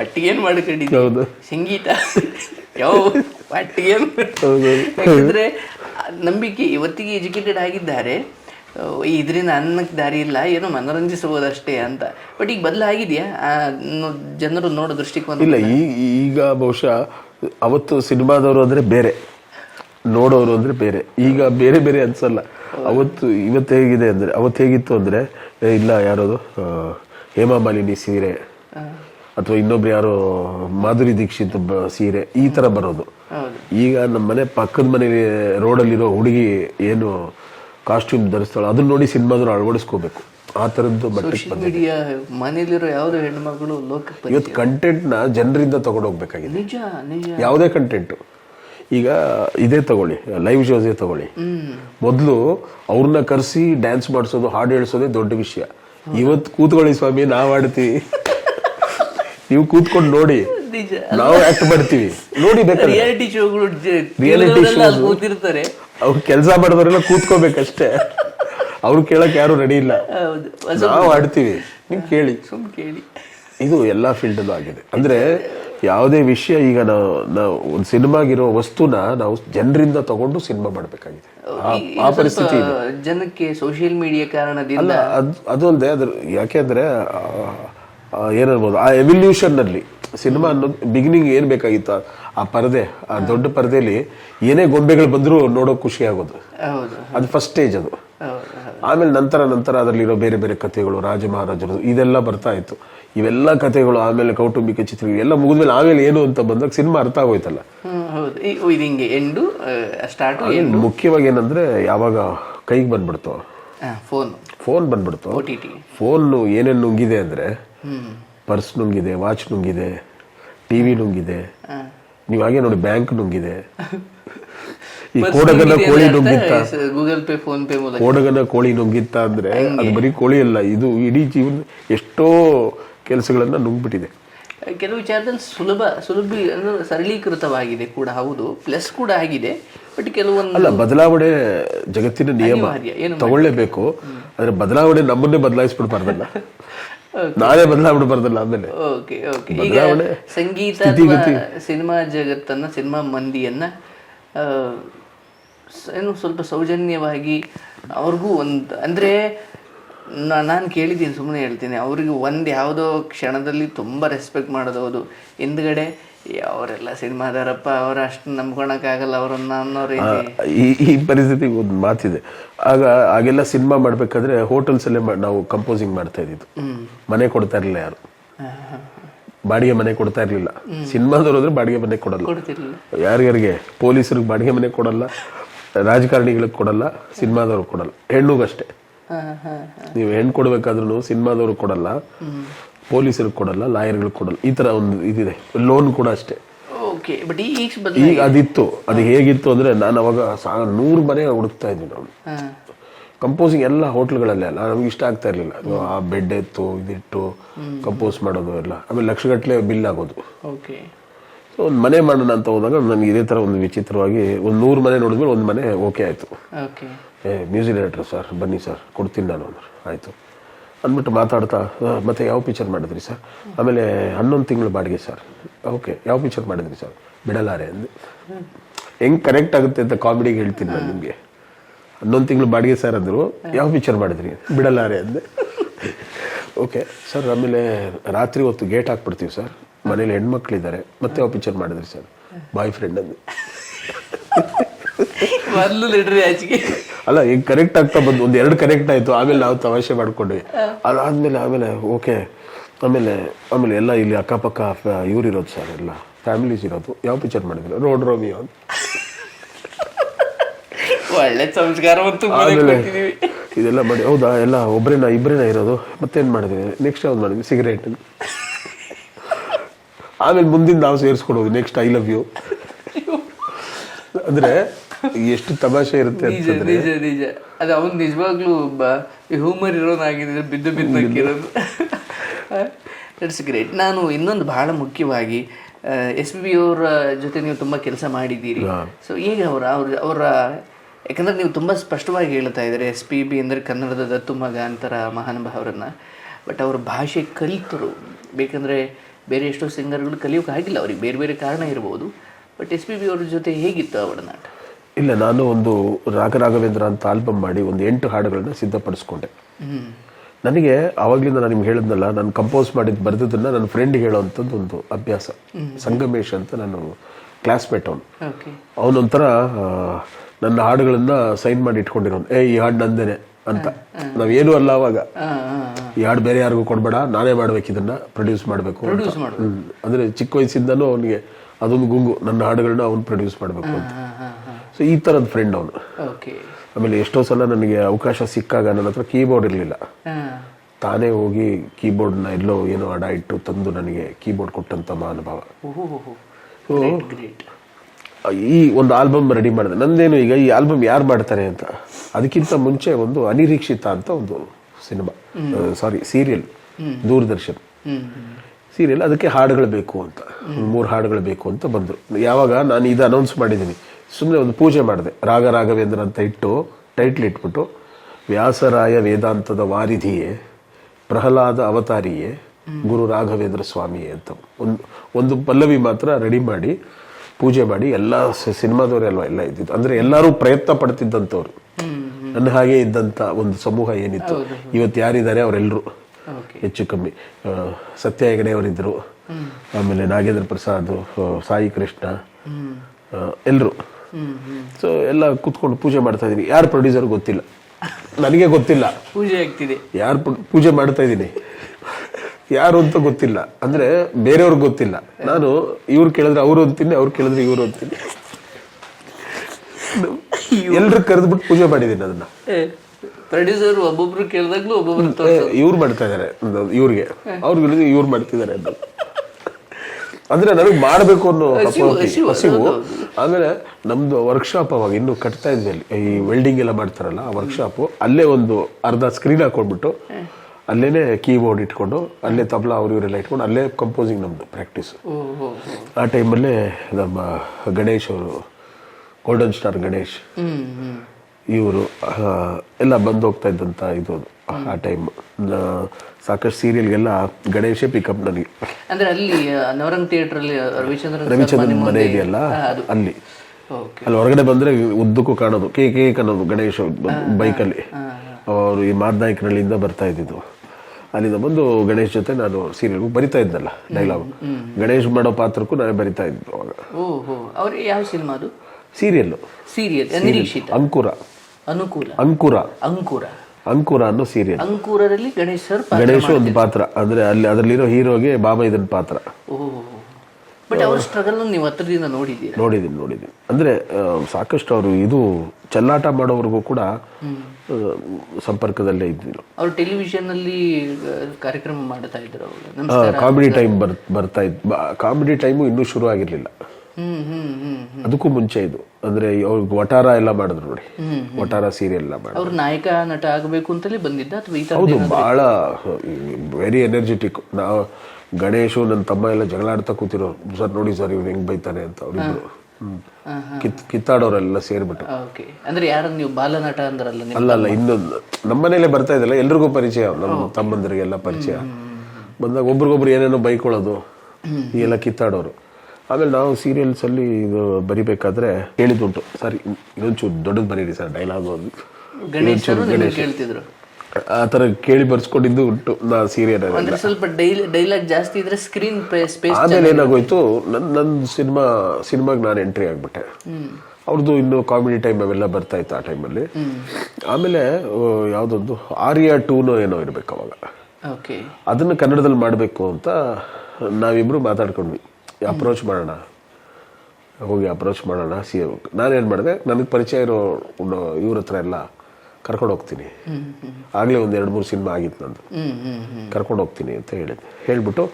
ಒಟ್ಟಿಗೆ ಏನು ಮಾಡ್ಕೊಂಡಿದ್ದೆ ಹೌದು. ಸಂಗೀತ? ಯಾವ ಒಟ್ಟಿಗೆ ಯಾಕಂದರೆ ಮಾಡ್- ಹೌದು. ಯಾಕಂದ್ರೆ ನಂಬಿಕೆ ಇವತ್ತಿಗೆ ಎಜುಕೇಟೆಡ್ ಆಗಿದ್ದಾರೆ. ಇದರಿಂದ ಅನ್ನಕ್ಕೆ ದಾರಿ ಇಲ್ಲ. ಏನೋ ಮನೋರಂಜಿಸಬಹುದಷ್ಟೇ ಅಂತ. ಬಟ್ ಈಗ ಬದಲಾಗಿದೆಯಾ? ಜನರು ನೋಡೋ ದೃಷ್ಟಿಕೋನ ಇಲ್ಲ ಈಗ ಬಹುಶಃ ಅವತ್ತು ಸಿನಿಮಾದವರು ಅಂದರೆ ಬೇರೆ. ನೋಡೋರು ಅಂದ್ರೆ ಬೇರೆ. ಈಗ ಬೇರೆ ಬೇರೆ ಅನ್ಸಲ್ಲ. ಅವತ್ತು ಇವತ್ತು ಹೇಗಿದೆ ಅಂದ್ರೆ ಅವತ್ತು ಹೇಗಿತ್ತು ಅಂದ್ರೆ ಇಲ್ಲ ಯಾರೋದು ಹೇಮಾ ಮಾಲಿನಿ ಸೀರೆ ಅಥವಾ ಇನ್ನೊಬ್ರು ಯಾರೋ ಮಾಧುರಿ ದೀಕ್ಷಿತ್ ಸೀರೆ ಈ ತರ ಬರೋದು. ಈಗ ನಮ್ಮ ಮನೆ ಪಕ್ಕದ ಮನೇಲಿ ರೋಡಲ್ಲಿರೋ ಹುಡುಗಿ ಏನು ಕಾಸ್ಟ್ಯೂಮ್ ಧರಿಸ್ತಾಳೆ ಅದನ್ನ ನೋಡಿ ಸಿನಿಮಾದ್ರು ಅಳವಡಿಸ್ಕೋಬೇಕು. ಆ ತರದ್ದು ಮನೆಯಲ್ಲಿರೋ ಮೀಡಿಯಾ ಮನೇಲಿರೋ ಯಾವುದೋ ಹೆಣ್ಮಗಳು ಬಂದ- ಇವತ್ತು ಕಂಟೆಂಟ್ನ ಜನರಿಂದ ತಗೊಂಡೋಗ್ಬೇಕಾಗಿದೆ. ನಿಜ ನಿಜ. ಯಾವುದೇ ಕಂಟೆಂಟು ಈಗ ಇದೇ ತಗೊಳ್ಳಿ ಲೈವ್ ಶೋಸೇ ತಗೊಳ್ಳಿ. ಮೊದಲು ಅವ್ರನ್ನ ಕರೆಸಿ ಡ್ಯಾನ್ಸ್ ಮಾಡಿಸೋದು ಹಾಡು ಹೇಳಿಸೋದೇ ದೊಡ್ಡ ವಿಷಯ. ಇವತ್ತು ಕೂತ್ಕೊಳ್ಳಿ ಸ್ವಾಮಿ ನಾವ್ ಆಡ್ತೀವಿ ನೀವು ಕೂತ್ಕೊಂಡು ನೋಡಿ. ನಾವು ಆಕ್ಟ್ ಮಾಡ್ತೀವಿ. ನೋಡಿ ಬೇಕಾದ್ರೆ. ರಿಯಾಲಿಟಿ ಶೋಗಳು. ಕೂತಿರ್ತಾರೆ. ಅವ್ರು ಕೆಲಸ ಮಾಡಿದವರೆಲ್ಲ ಕೂತ್ಕೋಬೇಕಷ್ಟೇ. ಅವ್ರು ಕೇಳಕ್ ಯಾರು ರೆಡಿ ಇಲ್ಲ. ನಾವು ಆಡ್ತೀವಿ ನೀವು ಕೇಳಿ. ಸುಮ್ ಕೇಳಿ. ಇದು ಎಲ್ಲಾ ಫೀಲ್ಡಲ್ಲೂ ಆಗಿದೆ. ಅಂದ್ರೆ ಯಾವುದೇ ವಿಷಯ ಈಗ ನಾವು ನಾವು ಒಂದು ಸಿನಿಮಾಗಿರೋ ವಸ್ತುನ ನಾವು ಜನರಿಂದ ತಗೊಂಡು ಸಿನಿಮಾ ಮಾಡಬೇಕಾಗಿದೆ. ಆ ಪರಿಸ್ಥಿತಿ ಇದೆ. ಜನಕ್ಕೆ ಸೋಷಿಯಲ್ ಮೀಡಿಯಾ ಕಾರಣದಿಂದ ಅಲ್ಲ ಅದು ಅದಲ್ಲದೆ ಅಲ್ಲದೆ ಅದ್ರ ಯಾಕೆಂದ್ರೆ ಆ, ಆ, ಏನನ್ಬೋದು ಆ ಎವಲ್ಯೂಷನ್ನಲ್ಲಿ ಸಿನಿಮಾ ಅನ್ನೋದು ಬಿಗಿನಿಂಗ್ ಏನ್ ಬೇಕಾಗಿತ್ತು? ಆ- ಆ ಪರದೆ ಆ ದೊಡ್ಡ ಪರದೆಯಲ್ಲಿ ಏನೇ ಗೊಂಬೆಗಳು ಬಂದರೂ ನೋಡೋ ಖುಷಿ ಆಗೋದು. ಹೌದು ಅದು ಫಸ್ಟ್ ಸ್ಟೇಜ್ ಅದು. ಹೌದು. ಆಮೇಲೆ ನಂತರ ನಂತರ ಅದರಲ್ಲಿರೋ ಬೇರೆ ಬೇರೆ ಕಥೆಗಳು ರಾಜ ಮಹಾರಾಜರು ಇದೆಲ್ಲ ಬರ್ತಾ ಇತ್ತು. ಇವೆಲ್ಲ ಕಥೆಗಳು ಆಮೇಲೆ ಕೌಟುಂಬಿಕ ಚಿತ್ರಗಳು ಎಲ್ಲ ಮುಗಿದ್ಮೇಲೆ ಆಮೇಲೆ ಏನು ಅಂತ ಬಂದಾಗ ಸಿನಿಮಾ ಅರ್ಥ ಆಗೋಯ್ತಲ್ಲ. ಹಿಂಗೆ ಎಂಡು ಸ್ಟಾರ್ಟು ಮುಖ್ಯವಾಗಿ ಏನಂದ್ರೆ ಯಾವಾಗ ಕೈಗೆ ಬಂದ್ಬಿಡ್ತು? ಫೋನ್ ಫೋನ್ ಬಂದ್ಬಿಡ್ತು. ಫೋನ್ ಏನೇನು ನುಂಗಿದೆ ಅಂದ್ರೆ ಪರ್ಸ್ ನುಂಗಿದೆ ವಾಚ್ ನುಂಗಿದೆ ಟಿವಿ ನುಂಗಿದೆ. ನೀವು ಹಾಗೆ ನೋಡಿ ಬ್ಯಾಂಕ್ ನುಂಗಿದೆ. ಈ ಕೋಡಗನ ಕೋಳಿ ನುಂಗಿತ್ತ? ಗೂಗಲ್ ಪೇ ಫೋನ್ ಪೇ ಕೋಡಗನ ಕೋಳಿ ನುಂಗಿತ್ತ ಅಂದ್ರೆ ಅದು ಬರೀ ಕೋಳಿ ಅಲ್ಲ ಇದು ಇಡೀ ಜೀವನ ಎಷ್ಟೋ ಕೆಲಸಗಳನ್ನ ನುಂಗ್ಬಿಟ್ಟಿದೆ. ಕೆಲವು ವಿಚಾರದಲ್ಲಿ ಸುಲಭ ಸುಲಭ ಅಂದ್ರೆ ಸರಳೀಕೃತವಾಗಿದೆ ಕೂಡ ಹೌದು. ಪ್ಲಸ್ ಕೂಡ ಆಗಿದೆ ಬಟ್ ಕೆಲವೊಂದು ಅಲ್ಲ ಬದಲಾವಣೆ ಜಗತ್ತಿನ ನಿಯಮ. ತಗೊಳ್ಳೇಬೇಕು. ಆದರೆ ಬದಲಾವಣೆ ನಮ್ಮನ್ನೇ ಬದಲಾಯಿಸ್ಬಿಡ್ಬಾರ್ದಲ್ಲ ನಾನೇ ಬರ್ದಲ್ಲ ಆಮೇಲೆ ಓಕೆ ಓಕೆ ಈಗ ಬದಲಾವಣೆ, ಸಂಗೀತ ಸಿನಿಮಾ ಜಗತ್ತನ್ನ ಸಿನಿಮಾ ಮಂದಿಯನ್ನ ಏನು ಸ್ವಲ್ಪ ಸೌಜನ್ಯವಾಗಿ ಅವ್ರಿಗೂ ಒಂದು ಅಂದ್ರೆ ನಾನು ಕೇಳಿದ್ದೀನಿ ಸುಮ್ಮನೆ ಹೇಳ್ತೀನಿ. ಅವ್ರಿಗೆ ಒಂದು ಯಾವುದೋ ಕ್ಷಣದಲ್ಲಿ ತುಂಬ ರೆಸ್ಪೆಕ್ಟ್ ಮಾಡೋದು ಹಿಂದ್ಗಡೆ ಏ, ಅವರೆಲ್ಲ ಸಿನಿಮಾದಾರಪ್ಪ ಅವ್ರ ಅಷ್ಟು ನಂಬ್ಕೊಳಕ್ಕಾಗಲ್ಲ ಅವರನ್ನ ಅನ್ನೋ ರೀತಿ. ಈ ಈ ಪರಿಸ್ಥಿತಿಗೆ ಒಂದು ಮಾತಿದೆ. ಆಗ ಆಗೆಲ್ಲ ಸಿನಿಮಾ ಮಾಡಬೇಕಾದ್ರೆ ಹೋಟೆಲ್ಸಲ್ಲೇ ನಾವು ಕಂಪೋಸಿಂಗ್ ಮಾಡ್ತಾ ಇದ್ದಿದ್ದು. ಮನೆ ಕೊಡ್ತಾ ಇರಲಿಲ್ಲ ಯಾರು? ಬಾಡಿಗೆ ಮನೆ ಕೊಡ್ತಾ ಇರಲಿಲ್ಲ. ಸಿನಿಮಾದವ್ರು ಹೋದ್ರೆ ಬಾಡಿಗೆ ಮನೆ ಕೊಡಲ್ಲ. ಯಾರ್ಯಾರಿಗೆ? ಪೊಲೀಸರಿಗೆ ಬಾಡಿಗೆ ಮನೆ ಕೊಡಲ್ಲ ರಾಜಕಾರಣಿಗಳಿಗೆ ಕೊಡಲ್ಲ ಸಿನಿಮಾದವ್ರು ಕೊಡಲ್ಲ. ಹೆಣ್ಣುಗಷ್ಟೇ. ನೀವು ಹೆಣ್ಣು ಕೊಡ್ಬೇಕಾದ್ರೂ ಸಿನಿಮಾದವ್ರಿಗೆ ಕೊಡಲ್ಲ ಪೊಲೀಸರಿಗೆ ಕೊಡಲ್ಲ ಲಾಯರ್ಗಳಿಗೆ ಕೊಡಲ್ಲ. ಈ ತರ ಒಂದು ಇದಿದೆ. ಲೋನ್ ಕೂಡ ಅಷ್ಟೇ. ಈಗ ಅದಿತ್ತು. ಅದು ಹೇಗಿತ್ತು ಅಂದ್ರೆ ನಾನು ಅವಾಗ ನೂರು ಮನೆ ಹುಡುಕ್ತಾ ಇದ್ವಿ ನಾವು ಕಂಪೋಸಿಂಗ್ ಎಲ್ಲ ಹೋಟ್ಲ್ಗಳಲ್ಲೇ ಅಲ್ಲ ನಮ್ಗೆ ಇಷ್ಟ ಆಗ್ತಾ ಇರಲಿಲ್ಲ. ಆ ಬೆಡ್ ಎತ್ತು ಇದಿಟ್ಟು ಕಂಪೋಸ್ ಮಾಡೋದು ಎಲ್ಲ. ಆಮೇಲೆ ಲಕ್ಷಗಟ್ಟಲೆ ಬಿಲ್ ಆಗೋದು. ಓಕೆ ಸೊ ಒಂದು ಮನೆ ಮಾಡೋಣ ಅಂತ ಹೋದಾಗ ನನಗೆ ಇದೇ ಥರ ಒಂದು ವಿಚಿತ್ರವಾಗಿ ಒಂದು ನೂರು ಮನೆ ನೋಡಿದ್ಮೇಲೆ ಒಂದು ಮನೆ ಓಕೆ ಆಯಿತು. ಏ ಮ್ಯೂಸಿಕ್ ಡೈರೆಕ್ಟರ್ ಸರ್ ಬನ್ನಿ ಸರ್ ಕೊಡ್ತೀನಿ ನಾನು ಅಂದ್ರೆ ಆಯಿತು. ಅಂದ್ಬಿಟ್ಟು ಮಾತಾಡ್ತಾ "ಆ, ಮತ್ತೆ ಯಾವ ಪಿಕ್ಚರ್ ಮಾಡಿದ್ರಿ ಸರ್ ಆಮೇಲೆ ಹನ್ನೊಂದು ತಿಂಗಳು ಬಾಡಿಗೆ ಸರ್ ಓಕೆ ಯಾವ ಪಿಕ್ಚರ್ ಮಾಡಿದ್ರಿ ಸರ್ ಬಿಡಲಾರೆ ಅಂದು. ಹೆಂಗ್ ಕರೆಕ್ಟ್ ಆಗುತ್ತೆ ಅಂತ ಕಾಮಿಡಿಗೆ ಹೇಳ್ತೀನಿ ನಾನು ನಿಮಗೆ. ಹನ್ನೊಂದು ತಿಂಗಳು ಬಾಡಿಗೆ ಸರ್ ಅಂದರು ಯಾವ ಪಿಕ್ಚರ್ ಮಾಡಿದ್ರಿ? ಬಿಡಲಾರೆ ಅಂದೆ. ಓಕೆ ಸರ್ ಆಮೇಲೆ ರಾತ್ರಿ ಹೊತ್ತು ಗೇಟ್ ಹಾಕ್ಬಿಡ್ತೀವಿ ಸರ್ ಮನೇಲಿ ಹೆಣ್ಮಕ್ಳಿದ್ದಾರೆ ಮತ್ತೆ ಯಾವ ಪಿಕ್ಚರ್ ಮಾಡಿದ್ರಿ ಸರ್ ಬಾಯ್ ಫ್ರೆಂಡ್ ಅಂದ್ರೆ ಮೊದಲು ಆಚೆಗೆ. ಅಲ್ಲ ಈಗ ಕರೆಕ್ಟ್ ಆಗ್ತಾ ಬಂದು ಒಂದು ಎರಡು ಕರೆಕ್ಟ್ ಆಯ್ತು ಆಮೇಲೆ ನಾವು ತಮಾಷೆ ಮಾಡ್ಕೊಂಡ್ವಿ. ಅದಾದ್ಮೇಲೆ ಆಮೇಲೆ ಓಕೆ ಆಮೇಲೆ ಆಮೇಲೆ ಎಲ್ಲ ಇಲ್ಲಿ ಅಕ್ಕಪಕ್ಕ ಇವ್ರು ಇರೋದು ಸರ್ ಎಲ್ಲ ಫ್ಯಾಮಿಲೀಸ್ ಇರೋದು. ಯಾವ ಪಿಕ್ಚರ್ ಮಾಡಿದ್ರು? ರೋಡ್ ರೋಮಿಯೋ ಅಂತ. ಒಳ್ಳೆ ಸಂಸ್ಕಾರವಂತೂ ಆಮೇಲೆ ಇದೆಲ್ಲ ಮಾಡಿ ಹೌದಾ ಎಲ್ಲ ಒಬ್ಬರೇನ ಇಬ್ಬರೇನ ಇರೋದು? ಮತ್ತೇನು ಮಾಡಿದ್ವಿ? ನೆಕ್ಸ್ಟ್ ಯಾವ್ದು ಮಾಡಿದ್ವಿ? ಸಿಗರೇಟ್ ಆಮೇಲೆ ಮುಂದಿನ ನಾವು ಸೇರಿಸ್ಕೊಡೋದು ನೆಕ್ಸ್ಟ್ ಐ ಲವ್ ಯು ಅಂದ್ರೆ ಎಷ್ಟು ತಮಾಷೆ ಇರುತ್ತೆ ನಿಜ ನಿಜ ನಿಜ. ಅದು ಅವನು ನಿಜವಾಗ್ಲೂ ಹ್ಯೂಮರ್ ಇರೋನಾಗಿದ್ರೆ ಬಿದ್ದು ಬಿದ್ದು ನಕ್ಕಿರೋದು ಇಟ್ಸ್ ಗ್ರೇಟ್ ನಾನು ಇನ್ನೊಂದು ಬಹಳ ಮುಖ್ಯವಾಗಿ ಎಸ್ ಪಿ ಬಿ ಅವರ ಜೊತೆ ನೀವು ತುಂಬಾ ಕೆಲಸ ಮಾಡಿದ್ದೀರಿ. ಸೊ ಈಗ ಅವರ ಅವ್ರ ಅವರ ಯಾಕಂದ್ರೆ ನೀವು ತುಂಬ ಸ್ಪಷ್ಟವಾಗಿ ಹೇಳ್ತಾ ಇದ್ದಾರೆ ಎಸ್ ಪಿ ಬಿ ಅಂದರೆ ಕನ್ನಡದ ದತ್ತು ಮಗ ಅಂತರ ಮಹಾನುಭಾವರನ್ನ ಬಟ್ ಅವ್ರ ಭಾಷೆ ಕಲಿತರು. ಬೇಕಂದರೆ ಬೇರೆ ಎಷ್ಟೋ ಸಿಂಗರ್ಗಳು ಕಲಿಯೋಕೆ ಆಗಿಲ್ಲ. ಅವ್ರಿಗೆ ಬೇರೆ ಬೇರೆ ಕಾರಣ ಇರ್ಬೋದು. ಬಟ್ ಎಸ್ ಪಿ ಬಿ ಅವ್ರ ಜೊತೆ ಹೇಗಿತ್ತು ಅವರ ನಾಟ ಇಲ್ಲ ನಾನು ಒಂದು ರಾಘರಾಘವೇಂದ್ರ ಅಂತ ಆಲ್ಬಮ್ ಮಾಡಿ ಒಂದು ಎಂಟು ಹಾಡುಗಳನ್ನ ಸಿದ್ಧಪಡಿಸ್ಕೊಂಡೆ. ನನಗೆ ಆವಾಗಲಿಂದ ನಾನು ನಿಮ್ಗೆ ಹೇಳಿದ್ನಲ್ಲ ನಾನು ಕಂಪೋಸ್ ಮಾಡಿದ್ ಬರ್ದಿದ್ದನ್ನ ನನ್ನ ಫ್ರೆಂಡ್ ಹೇಳೋವಂಥದ್ದು ಒಂದು ಅಭ್ಯಾಸ. ಸಂಗಮೇಶ್ ಅಂತ ನಾನು ಕ್ಲಾಸ್ಮೇಟ್ ಅವನು. ಅವನೊಂಥರ ನನ್ನ ಹಾಡುಗಳನ್ನ ಸೈನ್ ಮಾಡಿ ಇಟ್ಕೊಂಡಿರೋನು. ಏ ಈ ಹಾಡು ನಂದೇನೆ ಅಂತ. ನಾವೇನು ಅಲ್ಲ ಅವಾಗ. ಈ ಹಾಡು ಬೇರೆ ಯಾರಿಗೂ ಕೊಡಬೇಡ ನಾನೇ ಮಾಡ್ಬೇಕು ಇದನ್ನ ಪ್ರೊಡ್ಯೂಸ್ ಮಾಡಬೇಕು ಅಂದ್ರೆ ಚಿಕ್ಕ ವಯಸ್ಸಿಂದನೂ ಅವನಿಗೆ ಅದೊಂದು ಗುಂಗು ನನ್ನ ಹಾಡುಗಳನ್ನ ಅವನು ಪ್ರೊಡ್ಯೂಸ್ ಮಾಡಬೇಕು ಅಂತ. ಸೊ ಈ ಥರದ ಫ್ರೆಂಡ್ ಅವನು. ಓಕೆ ಆಮೇಲೆ ಎಷ್ಟೋ ಸಲ ನನಗೆ ಅವಕಾಶ ಸಿಕ್ಕಾಗ ನನ್ನ ಹತ್ರ ಕೀಬೋರ್ಡ್ ಇರಲಿಲ್ಲ. ತಾನೇ ಹೋಗಿ ಕೀಬೋರ್ಡ್ನ ಎಲ್ಲೋ ಏನೋ ಅಡ ಇಟ್ಟು ತಂದು ನನಗೆ ಕೀಬೋರ್ಡ್ ಕೊಟ್ಟಂತ ಮಹಾನುಭಾವ. ಈ ಒಂದು ಆಲ್ಬಮ್ ರೆಡಿ ಮಾಡಿದೆ. ನಂದೇನು ಈಗ ಈ ಆಲ್ಬಮ್ ಯಾರು ಮಾಡ್ತಾರೆ ಅಂತ. ಅದಕ್ಕಿಂತ ಮುಂಚೆ ಒಂದು ಅನಿರೀಕ್ಷಿತ ಅಂತ ಒಂದು cinema. Sorry serial Doordarshan. Serial ಅದಕ್ಕೆ ಹಾಡುಗಳು ಬೇಕು ಅಂತ. ಮೂರು ಹಾಡುಗಳು ಬೇಕು ಅಂತ ಬಂದರು. ಯಾವಾಗ ನಾನು ಇದು ಅನೌನ್ಸ್ ಮಾಡಿದ್ದೀನಿ. ಸುಮ್ಮನೆ ಒಂದು ಪೂಜೆ ಮಾಡಿದೆ. ರಾಗ ರಾಘವೇಂದ್ರ ಅಂತ ಇಟ್ಟು ಟೈಟ್ಲ್ ಇಟ್ಬಿಟ್ಟು ವ್ಯಾಸರಾಯ ವೇದಾಂತದ ವಾರಿಧಿಯೇ ಪ್ರಹ್ಲಾದ ಅವತಾರಿಯೇ ಗುರು ರಾಘವೇಂದ್ರ ಸ್ವಾಮಿಯೇ ಅಂತ ಒಂದು ಒಂದು ಪಲ್ಲವಿ ಮಾತ್ರ ರೆಡಿ ಮಾಡಿ ಪೂಜೆ ಮಾಡಿ ಎಲ್ಲ ಸಿನಿಮಾದವರೇ ಅಲ್ವಾ ಎಲ್ಲ ಇದ್ದಿದ್ದು. ಅಂದ್ರೆ ಎಲ್ಲರೂ ಪ್ರಯತ್ನ ಪಡ್ತಿದ್ದಂಥವ್ರು. ನನ್ನ ಹಾಗೆ ಇದ್ದಂಥ ಒಂದು ಸಮೂಹ ಏನಿತ್ತು. ಇವತ್ತು ಯಾರಿದ್ದಾರೆ ಅವರೆಲ್ಲರೂ ಹೆಚ್ಚು ಕಮ್ಮಿ. ಸತ್ಯ ಹೆಗಡೆ ಅವರಿದ್ದರು ಆಮೇಲೆ ನಾಗೇಂದ್ರ ಪ್ರಸಾದ್ ಸಾಯಿ ಕೃಷ್ಣ ಎಲ್ಲರೂ ಸೊ ಎಲ್ಲ ಕೂತ್ಕೊಂಡು ಪೂಜೆ ಮಾಡ್ತಾ ಇದೀನಿ. ಯಾರು ಪ್ರೊಡ್ಯೂಸರ್ ಗೊತ್ತಿಲ್ಲ. ನನಗೆ ಗೊತ್ತಿಲ್ಲ. ಪೂಜೆ ಆಗ್ತಿದೆ. ಯಾರು ಪೂಜೆ ಮಾಡ್ತಾ ಇದ್ದೀನಿ ಯಾರು ಅಂತ ಗೊತ್ತಿಲ್ಲ. ಅಂದ್ರೆ ಬೇರೆಯವ್ರಿಗೆ ಗೊತ್ತಿಲ್ಲ. ನಾನು ಇವ್ರು ಕೇಳಿದ್ರೆ ಅವರು ಅಂತೀನಿ ಅವ್ರು ಕೇಳಿದ್ರೆ ಇವರು ಅಂತೀನಿ. ಎಲ್ರು ಕರೆದ್ಬಿಟ್ಟು ಪೂಜೆ ಮಾಡಿದ್ದೀನಿ ಅದನ್ನ. ಪ್ರೊಡ್ಯೂಸರ್ ಒಬ್ಬೊಬ್ರು ಕೇಳಿದಾಗ್ಲೂ ಒಬ್ಬೊಬ್ರು ಇವ್ರು ಮಾಡ್ತಾ ಇದಾರೆ. ಇವ್ರಿಗೆ. ಅವ್ರಿಗೆ ಇವ್ರು ಮಾಡ್ತಿದ್ದಾರೆ ಅಂತ. ಅಂದ್ರೆ ನನಗೆ ಮಾಡಬೇಕು ಅನ್ನೋ ಹಸಿವು, ಆಮೇಲೆ ನಮ್ದು ವರ್ಕ್ಶಾಪ್ ಅವಾಗ ಇನ್ನು ಕಟ್ತಾ ಇದ್ವಿ ಅಲ್ಲಿ ಈ ವೆಲ್ಡಿಂಗ್ ಎಲ್ಲ ಮಾಡ್ತಾರಲ್ಲ ಆ ವರ್ಕ್ಶಾಪ್ ಅಲ್ಲೇ ಒಂದು ಅರ್ಧ ಸ್ಕ್ರೀನ್ ಹಾಕೊಂಡ್ಬಿಟ್ಟು ಅಲ್ಲೇನೆ ಕೀಬೋರ್ಡ್ ಇಟ್ಕೊಂಡು ಅಲ್ಲೇ ತಬಲಾ ಅವ್ರು ಇವರೆಲ್ಲ ಇಟ್ಕೊಂಡು ಅಲ್ಲೇ ಕಂಪೋಸಿಂಗ್ ನಮ್ದು ಪ್ರಾಕ್ಟೀಸ್. ಆ ಟೈಮಲ್ಲೇ ನಮ್ಮ ಗಣೇಶ್ ಅವರು ಗೋಲ್ಡನ್ ಸ್ಟಾರ್ ಗಣೇಶ್ ಇವರು ಎಲ್ಲ ಬಂದು ಹೋಗ್ತಾ ಇದ್ದಂಥ ಇದು. ಆ ಟೈಮ್ ಸಾಕಷ್ಟು ಸೀರಿಯಲ್ಗೆಲ್ಲ ಗಣೇಶ ಪಿಕಪ್ ನನಗೆ. ಅಂದ್ರೆ ಅಲ್ಲಿ ನವರಂಗ್ ಥಿಯೇಟರ್ ಅಲ್ಲಿ ರವಿಚಂದ್ರನ್ ರವಿಚಂದ್ರನ್ ಮನೆ ಇದೆಯಲ್ಲ? ಅಲ್ಲಿ. ಅಲ್ಲಿ ಹೊರಗಡೆ ಬಂದ್ರೆ ಉದ್ದಕ್ಕೂ ಕಾಣೋದು. ಕೇ ಕೇ ಅನ್ನೋದು ಗಣೇಶ್ ಬೈಕಲ್ಲಿ ಅವರು ಈ ಮಾದನಾಯಕನಹಳ್ಳಿಯಿಂದ ಬರ್ತಾ ಇದ್ದಿದ್ದು. ಅಲ್ಲಿಂದ ಬಂದು ಗಣೇಶ್ ಜೊತೆ ನಾನು ಸೀರಿಯಲ್ ಬರಿತಾ ಇದ್ದಲ್ಲ ಡೈಲಾಗ್ ಗಣೇಶ್ ಮಾಡೋ ಪಾತ್ರಕ್ಕೂ ನಾನೇ ಬರಿತಾ ಇದ್ದು ಅವಾಗ. ಅವ್ರು ಯಾವ ಸಿನಿಮಾ ಅದು? ಸೀರಿಯಲ್ ಸೀರಿಯಲ್ ನಿರೀಕ್ಷಿತ. ಅಂಕುರ. ಅನುಕೂಲ. ಅಂಕುರ. ಅಂಕುರ. ಅಂಕುರ ಅನ್ನೋ ಸೀರಿಯಲ್. ಅಂಕುರದಲ್ಲಿ ಗಣೇಶ್ ಸರ್ ಗಣೇಶ್ ಒಂದು ಪಾತ್ರ. ಅಂದ್ರೆ ಅಲ್ಲಿ ಅದರಲ್ಲಿರೋ ಹೀರೋಗೆ ಬಾಬಾ ಇದನ್ ಪಾತ್ರ. ಬಟ್ ಅವ್ರ ಸ್ಟ್ರಗಲ್ ನೀವು ಹತ್ರದಿಂದ ನೋಡಿದ್ದೀರಾ? ನೋಡಿದ್ದೀನಿ ನೋಡಿದ್ದೀನಿ. ಅಂದ್ರೆ ಸಾಕಷ್ಟು ಅವರು ಇದು ಚೆಲ್ಲಾಟ ಮಾಡೋವರೆಗೂ ಕೂಡ ಸಂಪರ್ಕದಲ್ಲೇ ಇದ್ವಿ ಅವ್ರು ಟೆಲಿವಿಷನ್ ಅಲ್ಲಿ ಕಾರ್ಯಕ್ರಮ ಮಾಡ್ತಾ ಇದ್ರು ಕಾಮಿಡಿ ಟೈಮ್ ಬರ್ ಬರ್ತಾ ಇದ್ ಕಾಮಿಡಿ ಟೈಮು ಇನ್ನೂ ಶುರು ಆಗಿರ್ಲಿಲ್ಲ ಅದಕ್ಕೂ ಮುಂಚೆ ಇದು. ಅಂದ್ರೆ ಅವ್ರಿಗೆ ವಟಾರ ಎಲ್ಲ ಮಾಡಿದ್ರು ನೋಡಿ. ವಟಾರ ಸೀರಿಯಲ್ ಎಲ್ಲ ಮಾಡಿದ್ರು. ಅವ್ರು ನಾಯಕ ನಟ ಆಗಬೇಕು ಅಂತಲೇ ಬಂದಿದ್ದ ಅಥವಾ ಈ ಹೌದು ಬಹಳ ವೆರಿ ಎನರ್ಜೆಟಿಕ್ ನಾವು ಗಣೇಶು ನನ್ನ ತಮ್ಮ ಎಲ್ಲ ಜಗಳ ಆಡ್ತಾ ಕೂತಿರೋ ಸರ್ ನೋಡಿ ಸರ್ ಇವ್ನು ಹೆಂಗ್ ಬೈತಾನೆ ಅಂತ ಅವ್ರಿಗೆ ಕಿತ್ ಕಿತ್ತಾಡೋರೆಲ್ಲ ಸೇರ್ಬಿಟ್ಟು. ಓಕೆ. ಅಂದ್ರೆ ಯಾರು ನೀವು ಬಾಲನಟ ಅಂದ್ರಲ್ಲ ಅಲ್ಲ ಅಲ್ಲ ಇನ್ನೊಂದು. ನಮ್ಮನೇಲೆ ಬರ್ತಾ ಇದ್ದಲ್ಲ ಎಲ್ರಿಗೂ ಪರಿಚಯ. ನಮ್ಮ ತಮ್ಮಂದ್ರಿಗೆಲ್ಲ ಪರಿಚಯ. ಬಂದಾಗ ಒಬ್ರಿಗೊಬ್ರು ಏನೇನೋ ಬೈಕೊಳ್ಳೋದು ಈ ಎಲ್ಲ ಕಿತ್ತಾಡೋರು. ಆಮೇಲೆ ನಾವು ಸೀರಿಯಲ್ಸಲ್ಲಿ ಇದು ಬರಿಬೇಕಾದ್ರೆ ಹೇಳಿದ್ದುಂಟು. ಸರಿ ಇನ್ನೊಂಚೂರು ದೊಡ್ಡದು ಬರೀರಿ ಸರ್ ಡೈಲಾಗ್ ಹೇಳ್ತಿದ್ರು ಆ ಥರ ಕೇಳಿ ಬರ್ಸ್ಕೊಂಡಿದ್ದು ಉಂಟು ನಾ ಸೀರಿಯಲ್ ಅಂದ್ರೆ ಸ್ವಲ್ಪ ಡೈಲಿ ಡೈಲಾಗ್ ಜಾಸ್ತಿ ಇದ್ರೆ ಸ್ಕ್ರೀನ್ ಸ್ಪೇಸ್ ಆಮೇಲೆ ಏನಾಗೋಯ್ತು ನನ್ನ ನನ್ನ ಸಿನಿಮಾ ಸಿನಿಮಾಗೆ ನಾನು ಎಂಟ್ರಿ ಆಗ್ಬಿಟ್ಟೆ. ಅವ್ರದ್ದು ಇನ್ನು ಕಾಮಿಡಿ ಟೈಮ್ ಅವೆಲ್ಲ ಬರ್ತಾ ಇತ್ತು ಆ ಟೈಮಲ್ಲಿ ಆಮೇಲೆ ಯಾವುದೊಂದು ಆರ್ಯ ಟೂನೋ ಏನೋ ಇರಬೇಕು ಅವಾಗ. ಓಕೆ ಅದನ್ನು ಕನ್ನಡದಲ್ಲಿ ಮಾಡಬೇಕು ಅಂತ ನಾವಿಬ್ರು ಮಾತಾಡ್ಕೊಂಡ್ವಿ. ಅಪ್ರೋಚ್ ಮಾಡೋಣ. ಹೋಗಿ ಅಪ್ರೋಚ್ ಮಾಡೋಣ ಸಿ ನಾನೇನು ಮಾಡಿದೆ ನನಗೆ ಪರಿಚಯ ಇರೋ ಇವ್ರ ಹತ್ರ ಎಲ್ಲ ಕರ್ಕೊಂಡು ಹೋಗ್ತೀನಿ. ಆಗಲೇ ಒಂದು ಎರಡು ಮೂರು ಸಿನಿಮಾ ಆಗಿತ್ತು ನಂದು. ಕರ್ಕೊಂಡು ಹೋಗ್ತೀನಿ ಅಂತ ಹೇಳಿದ್ದೆ ಹೇಳಿಬಿಟ್ಟು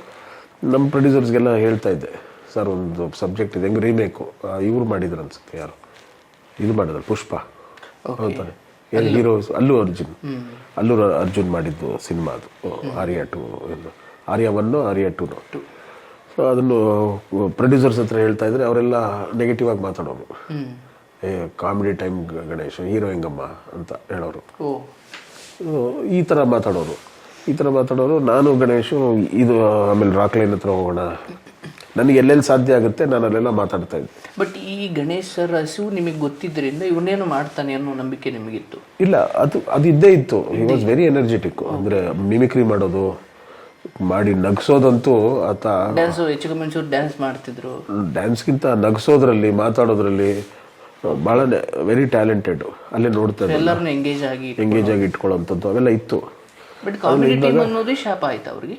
ನಮ್ಮ ಪ್ರೊಡ್ಯೂಸರ್ಸ್ಗೆಲ್ಲ ಹೇಳ್ತಾ ಇದ್ದೆ ಸರ್ ಒಂದು ಸಬ್ಜೆಕ್ಟ್ ಇದೆ ಹೆಂಗೆ ರೀಮೇಕು ಇವ್ರು ಮಾಡಿದ್ರು ಅನ್ಸುತ್ತೆ ಯಾರು? ಇದು ಮಾಡಿದ್ರು ಪುಷ್ಪ. ಅಂತಾರೆ. ಏನು ಹೀರೋ ಅಲ್ಲು ಅರ್ಜುನ್. ಅಲ್ಲೂ ಅರ್ಜುನ್ ಮಾಡಿದ್ದು ಸಿನಿಮಾ ಅದು. Arya two Arya one Arya two so ಅದನ್ನು ಪ್ರೊಡ್ಯೂಸರ್ಸ್ ಹತ್ರ ಹೇಳ್ತಾ ಇದ್ರೆ ಅವರೆಲ್ಲ ನೆಗೆಟಿವ್ ಆಗಿ ಮಾತಾಡೋರು. ಏ ಕಾಮಿಡಿ ಟೈಮ್ ಗಣೇಶ್ ಹೀರೋ ಹೆಂಗಮ್ಮ ಅಂತ ಹೇಳೋರು. ಈ ಥರ ಮಾತಾಡೋರು. ಈ ಥರ ಮಾತಾಡೋರು ನಾನು ಗಣೇಶು ಇದು ಆಮೇಲೆ ರಾಕ್ಲೈನ್ ಹತ್ರ ಹೋಗೋಣ. ನನಗೆ ಎಲ್ಲೆಲ್ಲಿ ಸಾಧ್ಯ ಆಗುತ್ತೆ ನಾನು ಅಲ್ಲೆಲ್ಲ ಮಾತಾಡ್ತಾ ಇದ್ದೆ. ಬಟ್ ಈ ಗಣೇಶರ ಸರ್ ಹಸಿವು ನಿಮಗೆ ಗೊತ್ತಿದ್ದರಿಂದ ಇವನೇನು ಮಾಡ್ತಾನೆ ಅನ್ನೋ ನಂಬಿಕೆ ನಿಮಗಿತ್ತು? ಇಲ್ಲ ಅದು ಅದು ಇದ್ದೇ ಇತ್ತು. ಹಿ ವಾಸ್ ವೆರಿ ಎನರ್ಜೆಟಿಕ್ ಅಂದರೆ ಮಿಮಿಕ್ರಿ ಮಾಡೋದು ಮಾಡಿ ನಗ್ಸೋದಂತೂ ಆತ ಡ್ಯಾನ್ಸ್ ಹೆಚ್ಚು ಕಮ್ಮಿ ಒಂಚೂರು ಡ್ಯಾನ್ಸ್ ಮಾಡ್ತಿದ್ರು. ಡ್ಯಾನ್ಸ್ಗಿಂತ ನಗ್ಸೋದ್ರಲ್ಲಿ ಮಾತಾಡೋದ್ರಲ್ಲಿ ಭಾಳ ವೆರಿ ಟ್ಯಾಲೆಂಟೆಡ್ ಅಲ್ಲೇ ನೋಡ್ತಾರೆ ಎಲ್ಲರನ್ನು ಎಂಗೇಜ್ ಆಗಿ ಎಂಗೇಜ್ ಆಗಿ ಇಟ್ಕೊಳ್ಳೋಂಥದ್ದು ಅವೆಲ್ಲ ಇತ್ತು. ಬಟ್ ಕಾಮಿಡಿ ಟೀಮ್ ಅನ್ನೋದೇ ಶಾಪ ಆಯ್ತು ಅವ್ರಿಗೆ?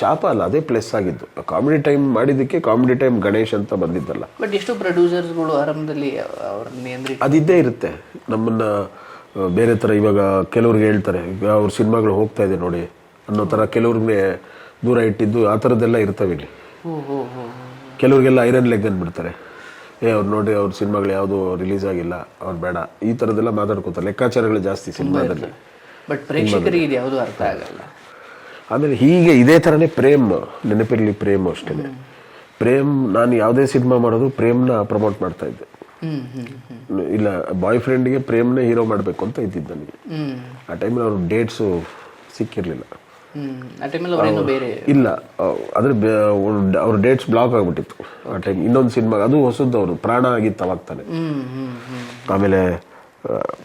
ಶಾಪ ಅಲ್ಲ ಅದೇ ಪ್ಲಸ್ ಆಗಿದ್ದು. ಕಾಮಿಡಿ ಟೈಮ್ ಮಾಡಿದ್ದಕ್ಕೆ ಕಾಮಿಡಿ ಟೈಮ್ ಗಣೇಶ್ ಅಂತ ಬಂದಿದ್ದಲ್ಲ. ಬಟ್ ಎಷ್ಟೋ ಪ್ರೊಡ್ಯೂಸರ್ಸ್ಗಳು ಆರಂಭದಲ್ಲಿ ಅವ್ರನ್ನ ಅದಿದ್ದೇ ಇರುತ್ತೆ. ನಮ್ಮನ್ನ ಬೇರೆ ತರ ಇವಾಗ ಕೆಲವ್ರಿಗೆ ಹೇಳ್ತಾರೆ. ಅವ್ರ ಸಿನಿಮಾಗಳು ಹೋಗ್ತಾ ಇದೆ ನೋಡಿ. ಅನ್ನೋ ಥರ ಕೆಲವ್ರಿಗೆ ದೂರ ಇಟ್ಟಿದ್ದು ಆ ಥರದ್ದೆಲ್ಲ ಇರ್ತವೆ ಇಲ್ಲಿ. ಕೆಲವ್ರಿಗೆಲ್ಲ ಐರನ್ ಲೆಗ್ ಅಂದ್ಬಿಡ್ತಾರೆ ಏ ಅವ್ರು ನೋಡಿ ಅವ್ರ ಸಿನಿಮಾಗಳು ಯಾವುದು ರಿಲೀಸ್ ಆಗಿಲ್ಲ ಅವ್ರು ಬೇಡ. ಈ ಥರದ್ದೆಲ್ಲ ಮಾತಾಡ್ಕೋತಾರೆ. ಲೆಕ್ಕಾಚಾರಗಳು ಜಾಸ್ತಿ ಸಿನಿಮಾದಲ್ಲಿ. ಬಟ್ ಪ್ರೇಕ್ಷಕರಿಗೆ ಯಾವುದೂ ಅರ್ಥ ಆಗಲ್ಲ. ಆಮೇಲೆ ಹೀಗೆ ಇದೇ ಥರನೇ ಪ್ರೇಮ್ ನೆನಪಿರಲಿ ಪ್ರೇಮ್ ಅಷ್ಟೇ. ಪ್ರೇಮ್ ನಾನು ಯಾವುದೇ ಸಿನಿಮಾ ಮಾಡೋದು ಪ್ರೇಮ್ನ ಪ್ರಮೋಟ್ ಮಾಡ್ತಾ ಇದ್ದೆ. ಇಲ್ಲ ಬಾಯ್ ಫ್ರೆಂಡ್ಗೆ ಪ್ರೇಮ್ನೇ ಹೀರೋ ಮಾಡಬೇಕು ಅಂತ ಇದ್ದಿದ್ದು ನನಗೆ. ಆ ಟೈಮಲ್ಲಿ ಅವ್ರ ಡೇಟ್ಸು ಸಿಕ್ಕಿರಲಿಲ್ಲ. ಇಲ್ಲ ಅಂದ್ರೆ ಅವ್ರ ಡೇಟ್ಸ್ ಬ್ಲಾಕ್ ಆಗ್ಬಿಟ್ಟಿತ್ತು. ಆ ಟೈಮ್ ಇನ್ನೊಂದು ಸಿನಿಮಾ ಅದು ಹೊಸದ್ದು ಅವರು ಪ್ರಾಣ ಆಗಿತ್ತು ಅವಾಗ ತಾನೆ. ಆಮೇಲೆ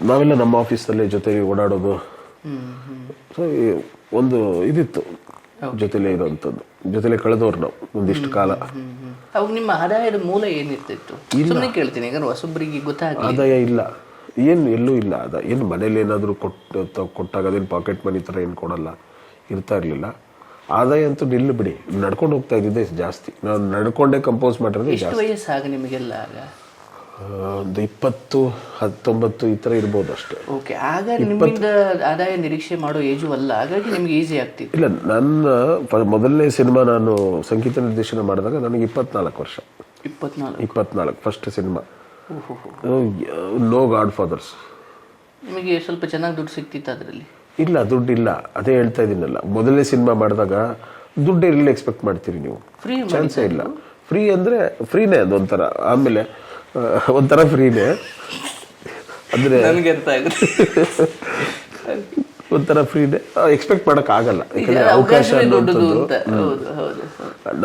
ನಾವೆಲ್ಲ ನಮ್ಮ ಆಫೀಸಲ್ಲೇ ಜೊತೆಗೆ ಓಡಾಡೋದು. ಸೊ ಒಂದು ಇದಿತ್ತು ಜೊತೆಲೆ ಇರೋಂಥದ್ದು. ಜೊತೆಲೆ ಕಳೆದವ್ರು ನಾವು ಒಂದಿಷ್ಟು ಕಾಲ. ಅವಾಗ ನಿಮ್ಮ ಆದಾಯದ ಮೂಲ ಏನಿರ್ತಿತ್ತು? ಸುಮ್ಮನೆ ಕೇಳ್ತೀನಿ ಯಾಕಂದ್ರೆ ಹೊಸೊಬ್ಬರಿಗೆ ಆದಾಯ ಇಲ್ಲ. ಏನು ಎಲ್ಲೂ ಇಲ್ಲ ಅದ ಏನು ಮನೇಲಿ ಏನಾದರೂ ಕೊಟ್ಟು ಕೊಟ್ಟಾಗ ಅದೇನು ಪಾಕೆಟ್ ಮನಿ ಥರ ಏನು ಕೊಡಲ್ಲ. ಇರ್ತಾ ಇರಲಿಲ್ಲ. ಆದಾಯ ಅಂತೂ ನಿಲ್ಲು ಬಿಡಿ. ನಡ್ಕೊಂಡು ಹೋಗ್ತಾ ಇದ್ದಿದ್ದೆ ಜಾಸ್ತಿ. ನಾನು ನಡ್ಕೊಂಡೇ ಕಂಪೋಸ್ ಮಾಡಿರೋದು ವಯಸ್ಸಾಗ ನಿಮಗೆಲ್ಲ ಒಂದು ಇಪ್ಪತ್ತು ಹತ್ತೊಂಬತ್ತು ಈ ಥರ ಇರ್ಬೋದು ಅಷ್ಟೇ. ಓಕೆ ಆಗ ನಿಮ್ಮಿಂದ ಆದಾಯ ನಿರೀಕ್ಷೆ ಮಾಡೋ ಏಜು ಅಲ್ಲ ಹಾಗಾಗಿ ನಿಮ್ಗೆ ಈಸಿ ಆಗ್ತಿತ್ತು. ಇಲ್ಲ ನನ್ನ ಮೊದಲನೇ ಸಿನಿಮಾ ನಾನು ಸಂಗೀತ ನಿರ್ದೇಶನ ಮಾಡಿದಾಗ ನನಗೆ ಇಪ್ಪತ್ನಾಲ್ಕು ವರ್ಷ. ಇಪ್ಪತ್ನಾಲ್ಕು. ಇಪ್ಪತ್ನಾಲ್ಕು first cinema. No godfathers ನಿಮಗೆ ಸ್ವಲ್ಪ ಚೆನ್ನಾಗಿ ದುಡ್ಡು ಸಿಕ್ತಿತ್ತು ಅದರಲ್ಲಿ? ಇಲ್ಲ ದುಡ್ಡಿಲ್ಲ. ಅದೇ ಹೇಳ್ತಾ ಇದ್ದೀನಲ್ಲ. ಮೊದಲನೇ ಸಿನಿಮಾ ಮಾಡಿದಾಗ ದುಡ್ಡು ಇರಲಿಲ್ಲ ಎಕ್ಸ್ಪೆಕ್ಟ್ ಮಾಡ್ತೀರಿ ನೀವು. ಫ್ರೀ ಚಾನ್ಸೇ ಇಲ್ಲ. ಫ್ರೀ ಅಂದರೆ ಫ್ರೀನೇ ಅದೊಂಥರ ಆಮೇಲೆ ಒಂಥರ ಫ್ರೀನೇ ಅಂದರೆ ಒಂಥರ ಫ್ರೀನೇ ಎಕ್ಸ್ಪೆಕ್ಟ್ ಮಾಡೋಕ್ಕಾಗಲ್ಲ ಯಾಕಂದರೆ ಅವಕಾಶ.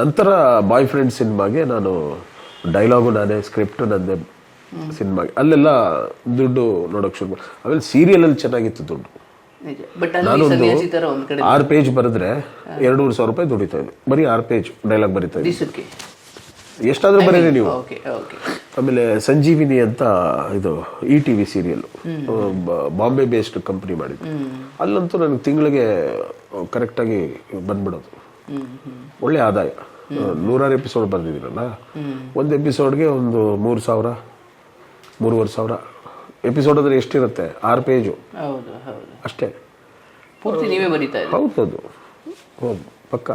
ನಂತರ ಬಾಯ್ ಫ್ರೆಂಡ್ ಸಿನಿಮಾಗೆ ನಾನು ಡೈಲಾಗು ನಾನೇ ಸ್ಕ್ರಿಪ್ಟ್ ನಂದೇ ಸಿನಿಮಾಗೆ ಅಲ್ಲೆಲ್ಲ ದುಡ್ಡು ನೋಡೋಕೆ ಶುರು ಮಾಡಿ ಆಮೇಲೆ ಸೀರಿಯಲಲ್ಲಿ ಚೆನ್ನಾಗಿತ್ತು ದುಡ್ಡು. ಕಡೆ ಆರು ಪೇಜ್ ಬರೆದ್ರೆ ಎರಡೂವರೆ ಸಾವಿರ ರೂಪಾಯಿ ದುಡಿತಾ ಇದೆ ಬರೀ ಆರು ಪೇಜ್ ಡೈಲಾಗ್ ಬರಿತಾ ಇದೆ ಎಷ್ಟಾದ್ರೂ ಬರೀರಿ ನೀವು. ಆಮೇಲೆ ಸಂಜೀವಿನಿ ಅಂತ ಇದು E T V serial Bombay based company ಮಾಡಿದ್ದು. ಅಲ್ಲಂತೂ ನನಗೆ ತಿಂಗಳಿಗೆ ಕರೆಕ್ಟಾಗಿ ಬಂದ್ಬಿಡೋದು. ಒಳ್ಳೆ ಆದಾಯ. ನೂರಾರು ಎಪಿಸೋಡ್ ಬಂದಿದ್ದೀನಲ್ಲ ಒಂದು ಎಪಿಸೋಡ್ಗೆ ಒಂದು ಮೂರು ಸಾವಿರ ಮೂರುವರೆ ಸಾವಿರ. ಎಪಿಸೋಡ್ ಅಂದರೆ ಎಷ್ಟಿರುತ್ತೆ? ಆರು ಪೇಜು ಅಷ್ಟೇ. ಪೂರ್ತಿ ನೀವೇ ಬರೀತಾ ಹೌದು ಹೌದದು. ಹೌದು ಪಕ್ಕ.